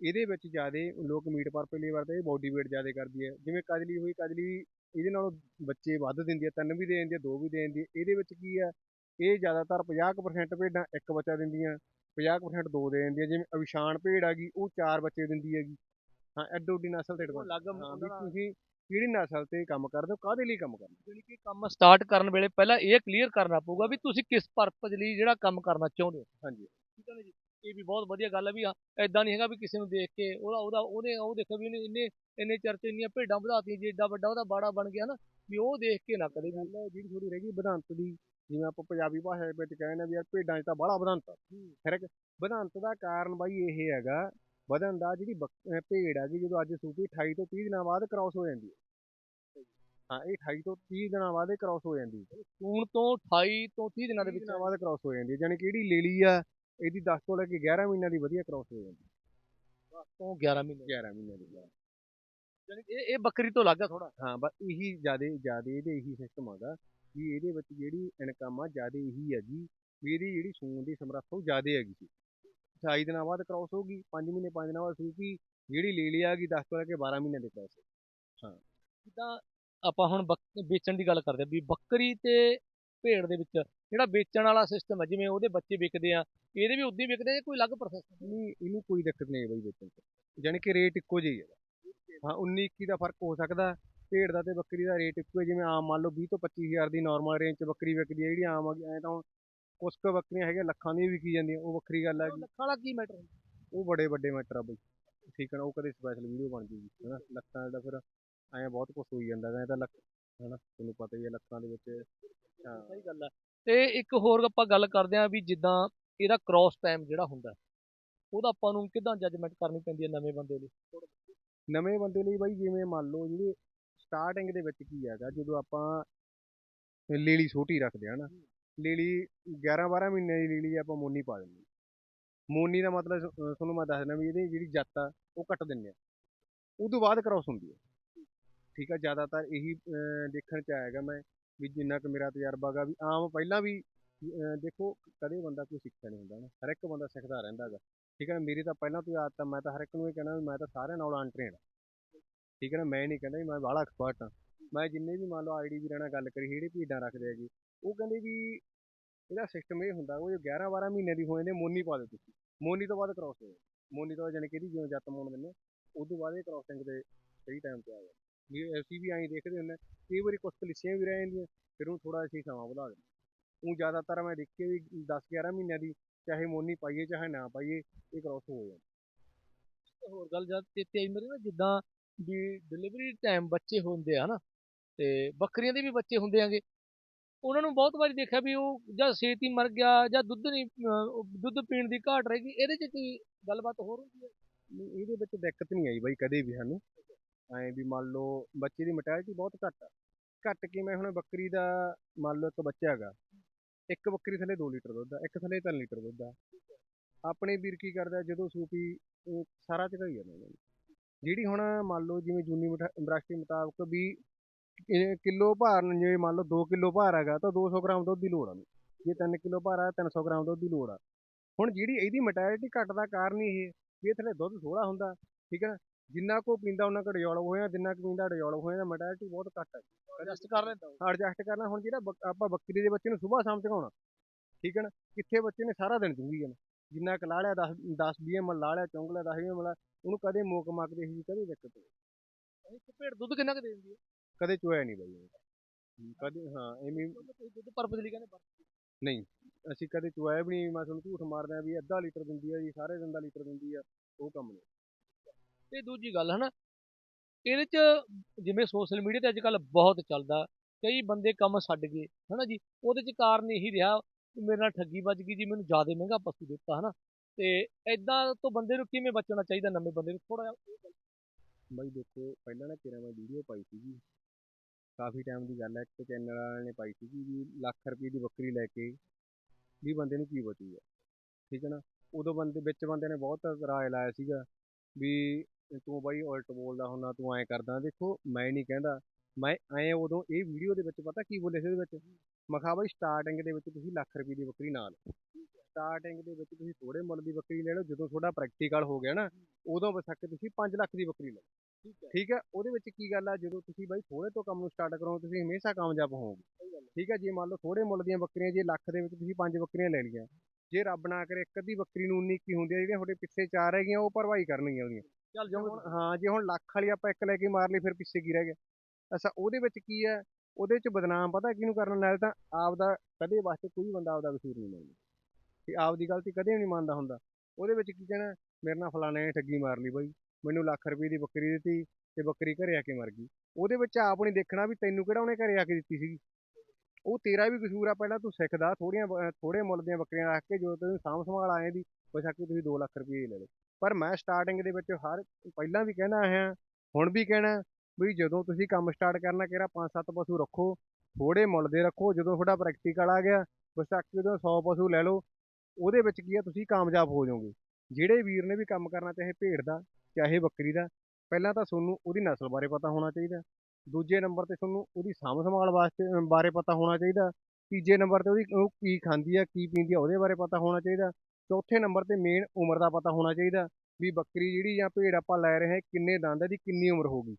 ਇਹਦੇ ਵਿੱਚ ਜ਼ਿਆਦੇ ਲੋਕ ਮੀਟ ਪਰਪਸ ਲਈ ਵਰਤਦੇ ਇਹ ਬੋਡੀ weight ਜ਼ਿਆਦੇ ਕਰਦੀ ਹੈ। ਜਿਵੇਂ ਕਜਲੀ ਹੋਈ ਕਜਲੀ ਇਹਦੇ ਨਾਲੋਂ ਬੱਚੇ ਵੱਧ ਦਿੰਦੀ ਹੈ ਤਿੰਨ ਵੀ ਦੇ ਦਿੰਦੀ ਹੈ ਦੋ ਵੀ ਦੇ ਦਿੰਦੀ ਹੈ। ਇਹਦੇ ਵਿੱਚ ਕੀ ਹੈ ਇਹ ਜ਼ਿਆਦਾਤਰ 50% ਭੇਡਾਂ ਇੱਕ ਬੱਚਾ ਦਿੰਦੀਆਂ 50% ਦੋ ਦੇ ਦਿੰਦੀਆਂ। ਜਿਵੇਂ ਅਵਿਸ਼ਾਨ ਭੇਡ ਹੈਗੀ ਉਹ ਚਾਰ ਬੱਚੇ ਦਿੰਦੀ ਹੈਗੀ। ਹਾਂ ਐਡੋ ਡੀ ਨਸਲ ਤੇ ਅਲੱਗ ਹਾਂ ਵੀ ਦਾ- ਤੁਸੀਂ ਕਿਹੜੀ ਨਸਲ ਤੇ ਕੰਮ ਕਰਦੇ ਹੋ ਕਾਹਦੇ ਲਈ ਕੰਮ ਕਰਦੇ ਹੋ? ਜਾਣੀ ਕਿ ਕੰਮ ਸਟਾਰਟ ਕਰਨ ਵੇਲੇ ਪਹਿਲਾਂ ਇਹ ਕਲੀਅਰ ਕਰਨਾ ਪਊਗਾ ਵੀ ਤੁਸੀਂ ਕਿਸ ਪਰਪਸ ਲਈ ਜਿਹੜਾ ਕੰਮ ਕਰਨਾ ਚਾਹੁੰਦੇ ਹੋ। ਹਾਂਜੀ। ਠੀਕ ਹੈ ਨਾ ਜੀ? ਇਹ ਵੀ ਬਹੁਤ ਵਧੀਆ ਗੱਲ ਹੈ ਵੀ ਐਦਾਂ ਨਹੀਂ ਹੈਗਾ ਵੀ ਕਿਸੇ ਨੂੰ ਦੇਖ ਕੇ ਉਹਦਾ ਉਹਦਾ ਉਹਨੇ ਉਹ ਦੇਖੋ ਵੀ ਇਹਨੇ ਇੰਨੇ ਇੰਨੇ ਚਰਚੇ ਇੰਨੀਆਂ ਭੇਡਾਂ ਵਧਾਤੀਆਂ ਜੇ ਏਡਾ ਵੱਡਾ ਉਹਦਾ ਬਾੜਾ ਬਣ ਗਿਆ ਨਾ ਵੀ ਉਹ ਦੇਖ ਕੇ ਨਾ ਕਦੇ ਵੀ। ਜਿਹੜੀ ਥੋੜੀ ਰਹਿ ਗਈ ਵਧੰਤ ਦੀ ਜਿਵੇਂ ਆਪਾਂ ਪੰਜਾਬੀ ਭਾਸ਼ਾ ਵਿੱਚ ਕਹਿੰਦੇ ਵੀ ਯਾਰ ਭੇਡਾਂ 'ਚ ਤਾਂ ਬੜਾ ਵਧੰਤ ਆ। ਫਿਰ ਵਧੰਤ ਦਾ ਕਾਰਨ ਬਾਈ ਇਹ ਹੈਗਾ ਵਧਣ ਦਾ ਜਿਹੜੀ ਬੱਕ- ਅਹ ਭੇਡ ਹੈਗੀ ਜਦੋਂ ਅੱਜ ਸੂਪੀ 28 ਤੋਂ 30 ਦਿਨਾਂ ਬਾਅਦ ਕ੍ਰਾਸ ਹੋ ਜਾਂਦੀ ਹੈ। ਹਾਂ ਇਹ 28 ਤੋਂ 30 ਦਿਨਾਂ ਬਾਅਦ ਇਹ ਕ੍ਰਾਸ ਹੋ ਜਾਂਦੀ ਹੈ। ਜੂਨ ਤੋਂ 28 ਤੋਂ 30 ਦਿਨਾਂ ਦੇ 30 ਵਿੱਚ ਦਿਨਾਂ ਬਾਅਦ ਕ੍ਰਾਸ ਹੋ ਜਾਂਦੀ ਹੈ ਯਾਨੀ ਕਿ ਜਿਹੜੀ ਲੇਲੀ ਆ ਇਹਦੀ 10 ਤੋਂ ਲੈ ਕੇ 11 ਮਹੀਨਿਆਂ ਦੀ ਵਧੀਆ ਕ੍ਰਾਸ ਹੋ ਜਾਂਦੀ ਤੋਂ 11 ਮਹੀਨੇ। ਹੈ 11 ਮਹੀਨਿਆਂ ਦੀ ਯਾਨੀ ਇਹ ਇਹ ਬੱਕਰੀ ਤੋਂ ਲੱਗਾ ਥੋੜਾ ਹਾਂ ਬਸ ਇਹੀ ਜਿਆਦੇ ਜਿਆਦੇ ਇਹਦੇ ਇਹੀ ਸਿਸਟਮ ਹੈਗਾ ਵੀ ਇਹਦੇ ਵਿੱਚ ਜਿਹੜੀ ਇਨਕਮ ਆ ਜਿਆਦੇ ਇਹੀ ਹੈਗੀ ਵੀ ਇਹਦੀ ਜਿਹੜੀ ਸੂਣ ਦੀ ਸਮਰੱਥਾ ਉਹ ਜਿਆਦੇ ਹੈਗੀ ਸੀ। 28 ਦਿਨਾਂ ਬਾਅਦ ਕ੍ਰਾਸ ਹੋਊਗੀ 5 ਮਹੀਨੇ 5 ਦਿਨਾਂ ਬਾਅਦ ਸੂਪੀ ਜਿਹੜੀ ਲੈ ਲਈ ਆ ਗਈ 10 ਤੋਂ ਲੈ ਕੇ 12 ਮਹੀਨੇ ਦੇ ਕ੍ਰਾਸ ਜਿੱਦਾਂ ਆਪਾਂ ਹੁਣ ਵੇਚਣ ਦੀ ਗੱਲ ਕਰਦੇ ਹਾਂ ਵੀ ਬੱਕਰੀ ਤੇ ਭੇਡ ਦੇ ਵਿੱਚ ਜਿਹੜਾ ਵੇਚਣ ਵਾਲਾ ਸਿਸਟਮ ਹੈ ਜਿਵੇਂ ਉਹਦੇ ਬੱਚੇ ਵਿਕਦੇ ਆ ਇਹਦੇ ਵੀ ਉਦਾਂ ਹੀ ਵਿਕਦੇ ਆ ਕੋਈ ਅਲੱਗ ਪ੍ਰੋਸੈਸ ਨਹੀਂ ਇਹਨੂੰ ਕੋਈ ਦਿੱਕਤ ਨਹੀਂ ਹੈ ਬਈ ਵੇਚਣ ਚ। ਯਾਨੀ ਕਿ ਰੇਟ ਇੱਕੋ ਜਿਹਾ ਹੀ। ਹੈ ਹਾਂ 19 21 ਦਾ ਫ਼ਰਕ ਹੋ ਸਕਦਾ। ਭੇਡ ਦਾ ਤੇ ਬੱਕਰੀ ਦਾ ਰੇਟ ਇੱਕੋ ਹੈ ਜਿਵੇਂ ਆਮ ਮੰਨ ਲਓ 20 ਤੋਂ 25000 ਦੀ ਨਾਰਮਲ ਰੇਂਜ 'ਚ ਬੱਕਰੀ ਵਿਕਦੀ ਹੈ ਜਿਹੜੀ ਆਮ ਆ ਐ ਤਾਂ ਕੁਛ ਕੁ ਬੱਕਰੀਆਂ ਹੈਗੀਆਂ ਲੱਖਾਂ ਦੀਆਂ ਵਿਕੀ ਜਾਂਦੀਆਂ ਉਹ ਵੱਖਰੀ ਗੱਲ ਹੈਗੀ ਲੱਖਾਂ ਵਾਲਾ ਕੀ ਮੈਟਰ ਉਹ ਬੜੇ ਵੱਡੇ ਮੈਟਰ ਆ ਬਈ। ਠੀਕ ਹੈ ਨਾ ਉਹ ਕਦੇ ਸਪੈਸ਼ਲ ਵੀਡੀਓ ਬਣ ਜੂਗੀ ਹਨਾ? ਲੱਖਾਂ ਦਾ ਫਿਰ ਐਂ ਬਹੁਤ ਕੁਝ ਹੋਈ ਜਾਂਦਾ ਹੈ ਤਾਂ ਲੱਖ ਹਨਾ? ਤੁਹਾਨੂੰ ਪਤਾ ਹੀ ਹੈ ਲੱਖਾਂ ਦੇ ਵਿੱਚ ਹਾਂ। ਸਹੀ ਗੱਲ ਹੈ ਤੇ ਇੱਕ ਹੋਰ ਆਪਾਂ ਗੱਲ ਕਰਦੇ ਹਾਂ ਵੀ ਜਿੱਦਾਂ ਇਹਦਾ ਕ੍ਰਾਸ ਟਾਈਮ ਜਿਹੜਾ ਹੁੰਦਾ ਹੈ, ਉਹਦਾ ਆਪਾਂ ਨੂੰ ਕਿਦਾਂ ਜੱਜਮੈਂਟ ਕਰਨੀ ਪੈਂਦੀ ਹੈ ਨਵੇਂ ਬੰਦੇ ਲਈ? ਨਵੇਂ ਬੰਦੇ ਲਈ ਬਾਈ ਜਿਵੇਂ ਮੰਨ ਲਓ ਜਿਹੜੇ ਸਟਾਰਟਿੰਗ ਦੇ ਵਿੱਚ ਕੀ ਹੈਗਾ ਜਦੋਂ ਆਪਾਂ ਲੀਲੀ ਛੋਟੀ ਰੱਖਦੇ ਆ ਨਾ ਲੀਲੀ 11 12 ਮਹੀਨੇ ਦੀ ਲੀਲੀ ਆਪਾਂ ਮੋਨੀ ਪਾ ਦਿੰਦੇ ਹਾਂ। ਮੋਨੀ ਦਾ ਮਤਲਬ ਸ- ਅਹ ਤੁਹਾਨੂੰ ਮੈਂ ਦੱਸ ਦਿੰਦਾ ਵੀ ਇਹਦੀ ਜਿਹੜੀ ਜੱਤ ਆ, ਉਹ ਕੱਟ ਦਿੰਦੇ ਆ ਤੋਂ ਬਾਅਦ ਕ੍ਰਾਸ ਹੁੰਦੀ ਹੈ। ਠੀਕ ਆ, ਜ਼ਿਆਦਾਤਰ ਇਹੀ, ਅਹ ਦੇਖਣ ਚ ਆਏਗਾ ਮੈਂ ਵੀ ਜਿੰਨਾ ਕੁ ਮੇਰਾ ਤਜਰਬਾ ਗਾ ਵੀ ਆਮ ਪਹਿਲਾਂ ਵੀ, ਅਹ ਦੇਖੋ, ਕਦੇ ਬੰਦਾ ਕੋਈ ਸਿੱਖਿਆ ਨਹੀਂ ਹੁੰਦਾ ਨਾ। ਹਰ ਇੱਕ ਬੰਦਾ ਸਿੱਖਦਾ ਰਹਿੰਦਾ ਗਾ। ਠੀਕ ਹੈ ਨਾ ਮੇਰੀ ਤਾਂ ਪਹਿਲਾਂ ਤੋਂ ਹੀ ਆਦਤ ਆ, ਮੈਂ ਤਾਂ ਹਰ ਇੱਕ ਨੂੰ ਇਹ ਕਹਿਣਾ ਵੀ ਮੈਂ ਤਾਂ ਸਾਰਿਆਂ ਨਾਲੋਂ ਅਨਟ੍ਰੇਨਡ ਠੀਕ ਹੈ ਨਾ, ਮੈਂ ਨਹੀਂ ਕਹਿੰਦਾ ਵੀ ਮੈਂ ਬਾਹਲਾ ਐਕਸਪਰਟ ਹਾਂ ਮੈਂ ਜਿੰਨੇ ਵੀ ਮੰਨ ਲਓ ਆਈਡੀ ਵੀ ਰਹਿਣਾ ਗੱਲ ਕਰੀ, ਜਿਹੜੇ ਭੇਡਾਂ ਰੱਖਦੇ ਹੈਗੇ ਉਹ ਕਹਿੰਦੇ ਵੀ ਇਹਦਾ ਸਿਸਟਮ ਇਹ ਹੁੰਦਾ ਉਹ ਜੋ 11 12 ਮਹੀਨੇ ਦੀ ਹੋ ਜਾਂਦੇ ਮੋਨੀ ਪਾ ਦਿਓ ਤੁਸੀਂ ਮੋਨੀ ਤੋਂ ਬਾਅਦ ਕ੍ਰਾਸ ਹੋ ਮੋਨੀ ਤੋਂ ਬਾਅਦ ਜਾਣੀ ਕਿ ਇਹਦੀ ਜਿਵੇਂ ਜੱਤ ਮੋਣ ਦਿੰਦੇ ਉਸ ਤੋਂ ਬਾਅਦ ਇਹ ਕ੍ਰਾਸਿੰਗ ਦੇ ਸਹੀ ਟਾਈਮ ਤੇ ਆ ਗਿਆ। ਵੀ ਅਸੀਂ ਵੀ ਐਂ ਦੇਖਦੇ ਹੁੰਦੇ ਹਾਂ, ਕਈ ਵਾਰੀ ਕੁਛ ਕਲੀਸ਼ੀਆਂ ਵੀ ਰਹਿ ਜਾਂਦੀਆਂ ਫਿਰ ਉਹ ਥੋੜਾ ਅਸੀਂ ਸਮਾਂ ਵਧਾ ਦਿੰਦੇ ਉਹ ਜ਼ਿਆਦਾਤਰ ਮੈਂ ਦੇਖਿਆ ਵੀ 10 11 ਮਹੀਨਿਆਂ ਦੀ ਚਾਹੇ ਮੋਨੀ ਪਾਈਏ ਚਾਹੇ ਨਾ ਪਾਈਏ ਇਹ ਕ੍ਰਾਸ ਹੋ ਜਾਂਦਾ। ਹੋਰ ਗੱਲ ਜਦ ਤੇ ਆਈ ਮੇਰੇ ਨਾ ਜਿੱਦਾਂ ਵੀ ਡਿਲੀਵਰੀ ਟਾਈਮ ਬੱਚੇ ਹੁੰਦੇ ਆ ਨਾ ਤੇ ਬੱਕਰੀਆਂ ਦੇ ਵੀ ਬੱਚੇ ਹੁੰਦੇ ਆਗੇ ਉਹਨਾਂ ਨੂੰ ਬਹੁਤ ਵਾਰੀ ਦੇਖਿਆ ਵੀ ਉਹ ਜਾਂ ਛੇਤੀ ਮਰ ਗਿਆ ਜਾਂ ਦੁੱਧ ਨਹੀਂ ਦੁੱਧ ਪੀਣ ਦੀ ਘਾਟ ਰਹੇਗੀ ਇਹਦੇ 'ਚ ਕੋਈ ਗੱਲਬਾਤ ਹੋਰ ਹੁੰਦੀ ਹੈ? ਨਹੀਂ, ਇਹਦੇ ਵਿੱਚ ਦਿੱਕਤ ਨਹੀਂ ਆਈ ਬਾਈ ਕਦੇ ਵੀ ਸਾਨੂੰ। ਐਂ ਵੀ ਮੰਨ ਲਓ ਬੱਚੇ ਦੀ ਮੋਟੈਲਿਟੀ ਬਹੁਤ ਘੱਟ ਆ। ਘੱਟ ਕਿਵੇਂ ਹੁਣ ਬੱਕਰੀ ਦਾ ਮੰਨ ਲਓ ਇੱਕ ਬੱਚਾ ਹੈਗਾ, ਇੱਕ ਬੱਕਰੀ ਥੱਲੇ 2 ਲੀਟਰ ਦੁੱਧ ਆ, ਇੱਕ ਥੱਲੇ 3 ਲੀਟਰ ਦੁੱਧ ਆ। ਆਪਣੇ ਵੀਰ ਕੀ ਕਰਦਾ ਜਦੋਂ ਸੂਪੀ ਸਾਰਾ ਚਗਾਈ ਜਾਂਦਾ ਜਿਹੜੀ ਹੁਣ ਮੰਨ ਲਓ ਜਿਵੇਂ ਜੂਨੀ ਇੰਡਸਟਰੀ ਮੁਤਾਬਕ ਵੀ ਇਹ ਕਿਲੋ ਭਾਰ ਨੂੰ ਜੇ ਮੰਨ ਲਓ 2 ਕਿਲੋ ਭਾਰ ਹੈਗਾ ਤਾਂ 200 ਗ੍ਰਾਮ ਦੁੱਧ ਦੀ ਲੋੜ ਆ ਜੇ 3 ਕਿਲੋ ਭਾਰ ਆ 300 ਗ੍ਰਾਮ ਦੁੱਧ ਦੀ ਲੋੜ ਆ। ਹੁਣ ਜਿਹੜੀ ਇਹਦੀ ਮੋਟੈਲਿਟੀ ਘੱਟ ਦਾ ਕਾਰਨ ਹੀ ਇਹ ਵੀ ਇਹ ਥੱਲੇ ਦੁੱਧ ਥੋੜਾ ਹੁੰਦਾ ਠੀਕ ਹੈ ਨਾ? ਜਿੰਨਾ ਕੋ ਪੀਂਦਾ ਉਹਨਾਂ ਕੋ ਡਿਜੋਲਵ ਹੋ ਜਾਂਦਾ ਜਿੰਨਾ ਕੁ ਪੀਂਦਾ ਡਿਜੋਲਵ ਹੋ ਜਾਂਦਾ ਮੋਟੈਲਿਟੀ ਬਹੁਤ ਘੱਟ ਹੈ ਐਡਜਸਟ ਕਰ ਲੈਂਦਾ। ਐਡਜਸਟ ਕਰਨਾ ਹੁਣ ਜਿਹੜਾ ਆਪਾਂ ਬੱਕਰੀ ਦੇ ਬੱਚੇ ਨੂੰ ਸਵੇਰ ਸ਼ਾਮ ਚਗਾਉਣਾ ਠੀਕ ਹੈ ਨਾ? ਕਿੱਥੇ ਬੱਚੇ ਨੇ ਸਾਰਾ ਦਿਨ ਚੁੰਗੀ ਜਾਣਾ। ਜਿੰਨਾ ਕੁ ਲਾ ਲਿਆ 10 10 20 ਮਲ ਲਾ ਲਿਆ ਚੁੰਗ ਲਿਆ 10 20 ਮਲ ਉਹਨੂੰ ਕਦੇ ਮੋਕ ਮੱਕਦੇ ਸੀ ਕਦੇ ਦਿੱਕਤ ਨਹੀਂ। ਇੱਕ ਭੇਡ ਦੁੱਧ ਕਿੰਨਾ ਕੁ ਦੇ ਦਿੰਦੀ ਹੈ ਕਦੇ ਚੋਇਆ ਨਹੀਂ ਬਾਈ। ਕਦੇ ਹਾਂ ਐਵੇਂ ਦੁੱਧ ਪਰਪਸ ਲਈ ਕਹਿੰਦੇ ਬਸ। ਅਸੀਂ ਕਦੇ ਚੋਇਆ ਵੀ ਨਹੀਂ ਮੈਂ ਤੁਹਾਨੂੰ ਝੂਠ ਮਾਰਦਾ ਵੀ ਅੱਧਾ ਲੀਟਰ ਦਿੰਦੀ ਆ ਜੀ ਸਾਰੇ ਦਿਨ ਦਾ ਲੀਟਰ ਦਿੰਦੀ ਆ ਉਹ ਕੰਮ ਨਹੀਂ ਤੇ ਦੂਜੀ ਗੱਲ ਹਨਾ ਇਹਦੇ 'ਚ ਜਿਵੇਂ ਸੋਸ਼ਲ ਮੀਡੀਆ ਤੇ ਅੱਜ ਕੱਲ ਬਹੁਤ ਚੱਲਦਾ ਕਈ ਬੰਦੇ ਕੰਮ ਛੱਡ ਗਏ ਹਨਾ ਜੀ ਉਹਦੇ 'ਚ ਕਾਰਨ ਇਹੀ ਰਿਹਾ ਕਿ ਮੇਰੇ ਨਾਲ ਠੱਗੀ ਵੱਜ ਗਈ ਜੀ ਮੈਨੂੰ ਜ਼ਿਆਦਾ ਮਹਿੰਗਾ ਪਸ਼ੂ ਦਿੱਤਾ ਹਨਾ ਤੇ ਐਦਾਂ ਤੋਂ ਬੰਦੇ ਨੂੰ ਕਿਵੇਂ ਬਚਣਾ ਚਾਹੀਦਾ ਨਵੇਂ ਬੰਦੇ ਨੂੰ ਥੋੜਾ ਜਿਹਾ ਬਾਈ ਦੇਖੋ ਪਹਿਲਾਂ ਨਾ ਤੇਰਾ ਮੈਂ ਵੀਡੀਓ ਪਾਈ ਸੀਗੀ ਕਾਫੀ ਟਾਈਮ ਦੀ ਗੱਲ ਹੈ, ਇੱਕ ਚੈਨਲ ਵਾਲਿਆਂ ਨੇ ਪਾਈ ਸੀਗੀ ਵੀ ਲੱਖ ਰੁਪਏ ਦੀ ਬੱਕਰੀ ਲੈ ਕੇ ਵੀ ਬੰਦੇ ਨੂੰ ਕੀ ਬਚੂਗਾ ਠੀਕ ਹੈ ਨਾ? ਉਦੋਂ ਬੰਦੇ, ਵਿੱਚ ਬੰਦੇ ਨੇ ਬਹੁਤ ਰਾਏ ਲਾਇਆ ਸੀਗਾ ਵੀ ਤੂੰ ਬਾਈ ਉਲਟ ਬੋਲਦਾ ਹੁੰਦਾ, ਤੂੰ ਐਂ ਕਰਦਾ। ਦੇਖੋ, ਮੈਂ ਨਹੀਂ ਕਹਿੰਦਾ, ਮੈਂ ਐਂ ਉਦੋਂ ਇਹ ਵੀਡੀਓ ਦੇ ਵਿੱਚ ਪਤਾ ਕੀ ਬੋਲੇ ਸੀ ਉਹਦੇ ਵਿੱਚ? ਮੈਂ ਕਿਹਾ ਬਾਈ ਸਟਾਰਟਿੰਗ ਦੇ ਵਿੱਚ ਤੁਸੀਂ ਲੱਖ ਰੁਪਏ ਦੀ ਬੱਕਰੀ ਨਾ ਲਓ। ਸਟਾਰਟਿੰਗ ਦੇ ਵਿੱਚ ਤੁਸੀਂ ਥੋੜੇ ਮੁੱਲ ਦੀ ਬੱਕਰੀ ਲੈ ਲਓ, ਜਦੋਂ ਤੁਹਾਡਾ ਪ੍ਰੈਕਟੀਕਲ ਹੋ ਗਿਆ ਨਾ, ਉਦੋਂ ਬਸ਼ੱਕ ਤੁਸੀਂ 5 ਲੱਖ ਦੀ ਬੱਕਰੀ ਲਓ। ਠੀਕ ਹੈ। ਉਹਦੇ ਵਿੱਚ ਕੀ ਗੱਲ ਆ? ਜਦੋਂ ਤੁਸੀਂ ਬਾਈ ਥੋੜੇ ਤੋਂ ਕੰਮ ਨੂੰ ਸਟਾਰਟ ਕਰੋ ਤੁਸੀਂ ਹਮੇਸ਼ਾ ਕਾਮਯਾਬ ਹੋਵੋਗੇ। ਠੀਕ ਹੈ? ਜੇ ਮੰਨ ਲਓ ਥੋੜੇ ਮੁੱਲ ਦੀਆਂ ਬੱਕਰੀਆਂ ਜੇ ਲੱਖ ਦੇ ਵਿੱਚ ਤੁਸੀਂ ਪੰਜ ਬੱਕਰੀਆਂ ਲੈ ਲਈਆਂ ਜੇ ਰੱਬ ਨਾ ਕਰੇ ਇੱਕ ਅੱਧੀ ਬੱਕਰੀ ਨੂੰ 19 ਕੀ ਹੁੰਦੀ ਆ ਜਿਹੜੀਆਂ ਤੁਹਾਡੇ ਪਿੱਛੇ ਚਾਰ ਹੈਗੀਆਂ ਉਹ ਭਰਵਾਈ ਕਰਨਗੀਆਂ ਉਹਦੀਆਂ। ਚੱਲ ਜੇ ਹੁਣ ਹਾਂ ਜੇ ਹੁਣ ਲੱਖ ਵਾਲੀ ਆਪਾਂ ਇੱਕ ਲੈ ਕੇ ਮਾਰ ਲਈ ਫਿਰ ਪਿੱਛੇ ਕੀ ਰਹਿ ਗਿਆ? ਅੱਛਾ ਉਹਦੇ ਵਿੱਚ ਕੀ ਹੈ? ਉਹਦੇ ਵਿੱਚ ਬਦਨਾਮ ਪਤਾ ਕਿਹਨੂੰ ਕਰਨਾ ਨਾਲ? ਤਾਂ ਆਪਦਾ ਕਦੇ ਵਾਸਤੇ ਕੋਈ ਬੰਦਾ ਆਪਦਾ ਕਸੂਰ ਨਹੀਂ ਮੰਨਦਾ। ਤੇ ਆਪਦੀ ਗਲਤੀ ਕਦੇ ਨਹੀਂ ਮੰਨਦਾ ਹੁੰਦਾ। ਉਹਦੇ ਵਿੱਚ ਕੀ ਕਹਿਣਾ? ਮੇਰੇ ਨਾਲ ਫਲਾਣੇ ਨੇ ਠੱਗੀ ਮਾਰ ਲਈ ਬਾਈ। ਮੈਨੂੰ ਲੱਖ ਰੁਪਏ ਦੀ ਬੱਕਰੀ ਦਿੱਤੀ ਤੇ ਬੱਕਰੀ ਘਰੇ ਆ ਕੇ ਮਰ ਗਈ। ਉਹਦੇ ਵਿੱਚ ਆਪ ਨਹੀਂ ਦੇਖਣਾ ਵੀ ਤੈਨੂੰ ਕਿਹੜਾ ਉਹਨੇ ਘਰੇ ਆ ਕੇ ਦਿੱਤੀ ਸੀਗੀ। ਉਹ ਤੇਰਾ ਵੀ ਕਸੂਰ ਆ, ਪਹਿਲਾਂ ਤੂੰ ਸਿੱਖਦਾ ਥੋੜੀਆਂ ਥੋੜੇ ਮੁੱਲ ਦੀਆਂ ਬੱਕਰੀਆਂ ਰੱਖ ਕੇ ਜਦੋਂ ਤੈਨੂੰ ਸਾਂਭ ਸੰਭਾਲ ਆਏ ਦੀ ਬਸ਼ੱਕ ਤੁਸੀਂ 2 ਲੱਖ ਰੁਪਏ ਲੈ ਲਓ। ਪਰ ਮੈਂ ਸਟਾਰਟਿੰਗ ਦੇ ਵਿੱਚ ਹਰ, ਪਹਿਲਾਂ ਵੀ ਕਹਿਣਾ ਆਇਆ, ਹੁਣ ਵੀ ਕਹਿਣਾ ਵੀ ਜਦੋਂ ਤੁਸੀਂ ਕੰਮ ਸਟਾਰਟ ਕਰਨਾ ਕਿਹੜਾ 5-7 ਪਸ਼ੂ ਰੱਖੋ ਥੋੜੇ ਮੁੱਲ ਦੇ ਰੱਖੋ, ਜਦੋਂ ਤੁਹਾਡਾ ਪ੍ਰੈਕਟੀਕਲ ਆ ਗਿਆ ਬਸ਼ੱਕ ਜਦੋਂ 100 ਪਸ਼ੂ ਲੈ ਲਓ। ਉਹਦੇ ਵਿੱਚ ਕੀ ਆ, ਤੁਸੀਂ ਕਾਮਯਾਬ ਹੋ ਜਾਓਗੇ। ਜਿਹੜੇ ਵੀਰ ਨੇ ਵੀ ਕੰਮ ਕਰਨਾ ਚਾਹੇ ਭੇਡ ਦਾ ਚਾਹੇ ਬੱਕਰੀ ਦਾ ਪਹਿਲਾਂ ਤਾਂ ਤੁਹਾਨੂੰ ਉਹਦੀ ਨਸਲ ਬਾਰੇ ਪਤਾ ਹੋਣਾ ਚਾਹੀਦਾ। ਦੂਜੇ ਨੰਬਰ ਤੇ ਤੁਹਾਨੂੰ ਉਹਦੀ ਸਾਂਭ ਸੰਭਾਲ ਵਾਸਤੇ ਬਾਰੇ ਪਤਾ ਹੋਣਾ ਚਾਹੀਦਾ। ਤੀਜੇ ਨੰਬਰ ਤੇ ਉਹਦੀ ਉਹ ਕੀ ਖਾਂਦੀ ਆ ਕੀ ਪੀਂਦੀ ਆ ਉਹਦੇ ਬਾਰੇ ਪਤਾ ਹੋਣਾ ਚਾਹੀਦਾ। ਚੌਥੇ ਨੰਬਰ ਤੇ ਮੇਨ ਉਮਰ ਦਾ ਪਤਾ ਹੋਣਾ ਚਾਹੀਦਾ ਵੀ ਬੱਕਰੀ ਜਿਹੜੀ ਜਾਂ ਭੇਡ ਆਪਾਂ ਲੈ ਰਹੇ ਹਾਂ ਕਿੰਨੇ ਦੰਦ ਆ ਦੀ ਕਿੰਨੀ ਉਮਰ ਹੋਗੀ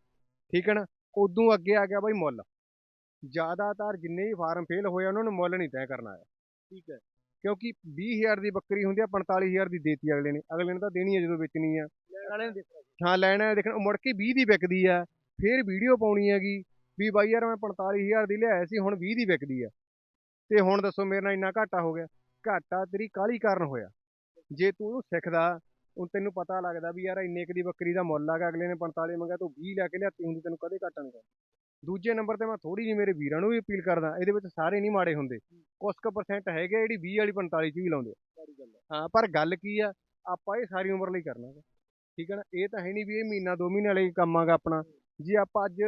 ਠੀਕ ਹੈ ਨਾ? ਉਦੋਂ ਅੱਗੇ ਆ ਗਿਆ ਬਾਈ ਮੁੱਲ। ਜ਼ਿਆਦਾਤਰ ਜਿੰਨੇ ਵੀ ਫਾਰਮ ਫੇਲ ਹੋਏ ਆ, ਉਹਨਾਂ ਨੂੰ ਮੁੱਲ ਨਹੀਂ ਤੈਅ ਕਰਨਾ ਆਇਆ ਠੀਕ ਹੈ ਕਿਉਂਕਿ 20000 ਦੀ ਬੱਕਰੀ ਹੁੰਦੀ ਆ 45000 ਦੀ ਦੇਤੀ ਅਗਲੇ ਨੇ। ਅਗਲੇ ਨੇ ਤਾਂ ਦੇਣੀ ਹੈ ਜਦੋਂ ਵੇਚਣੀ ਆ। ਵਾਲੇ ਨੇ ਹਾਂ ਲੈਣਾ ਹੈ ਦੇਖਣ ਉਹ ਮੁੜ ਕੇ 20 ਦੀ ਵਿਕਦੀ ਆ ਫਿਰ ਵੀਡੀਓ ਪਾਉਣੀ ਹੈਗੀ ਵੀ ਬਾਈ ਯਾਰ ਮੈਂ 45000 ਦੀ ਲਿਆਇਆ ਸੀ ਹੁਣ 20 ਦੀ ਵਿਕਦੀ ਆ। ਤੇ ਹੁਣ ਦੱਸੋ ਮੇਰੇ ਨਾਲ ਇੰਨਾ ਘਾਟਾ ਹੋ ਗਿਆ। ਘਾਟਾ ਤੇਰੀ ਕਾਲੀ ਕਾਰਨ ਹੋਇਆ? ਜੇ ਤੂੰ ਉਹਨੂੰ ਸਿੱਖਦਾ ਹੁਣ ਤੈਨੂੰ ਪਤਾ ਲੱਗਦਾ ਵੀ ਯਾਰ ਇੰਨੇ ਕੁ ਦੀ ਬੱਕਰੀ ਦਾ ਮੁੱਲ ਆਗਾ ਅਗਲੇ ਨੇ 45 ਮੰਗਿਆ ਤੂੰ 20 ਲੈ ਕੇ ਲਿਆਤੀ ਹੁੰਦੀ ਤੈਨੂੰ ਕਦੇ ਘਾਟਾ ਨਹੀਂ ਕਰਦਾ ਦੂਜੇ ਨੰਬਰ ਤੇ ਮੈਂ ਥੋੜੀ ਜਿਹੀ ਮੇਰੇ ਵੀਰਾਂ ਨੂੰ ਵੀ ਅਪੀਲ ਕਰਦਾ ਇਹਦੇ ਵਿੱਚ ਸਾਰੇ ਨਹੀਂ ਮਾੜੇ ਹੁੰਦੇ। ਕੁਛ ਕੁ ਪਰਸੈਂਟ ਹੈਗੇ ਜਿਹੜੀ 20 ਵਾਲੀ 45 ਚ ਵੀ ਲਾਉਂਦੇ ਆ। ਹਾਂ ਪਰ ਗੱਲ ਕੀ ਆ ਆਪਾਂ ਇਹ ਸਾਰੀ ਉਮਰ ਲਈ ਕਰਨਾ। ਠੀਕ ਹੈ ਨਾ? ਇਹ ਤਾਂ ਹੈ ਨਹੀਂ ਵੀ ਇਹ ਮਹੀਨਾ ਦੋ ਮਹੀਨੇ ਵਾਲੇ ਕੰਮ ਆਗਾ ਆਪਣਾ। ਜੇ ਆਪਾਂ ਅੱਜ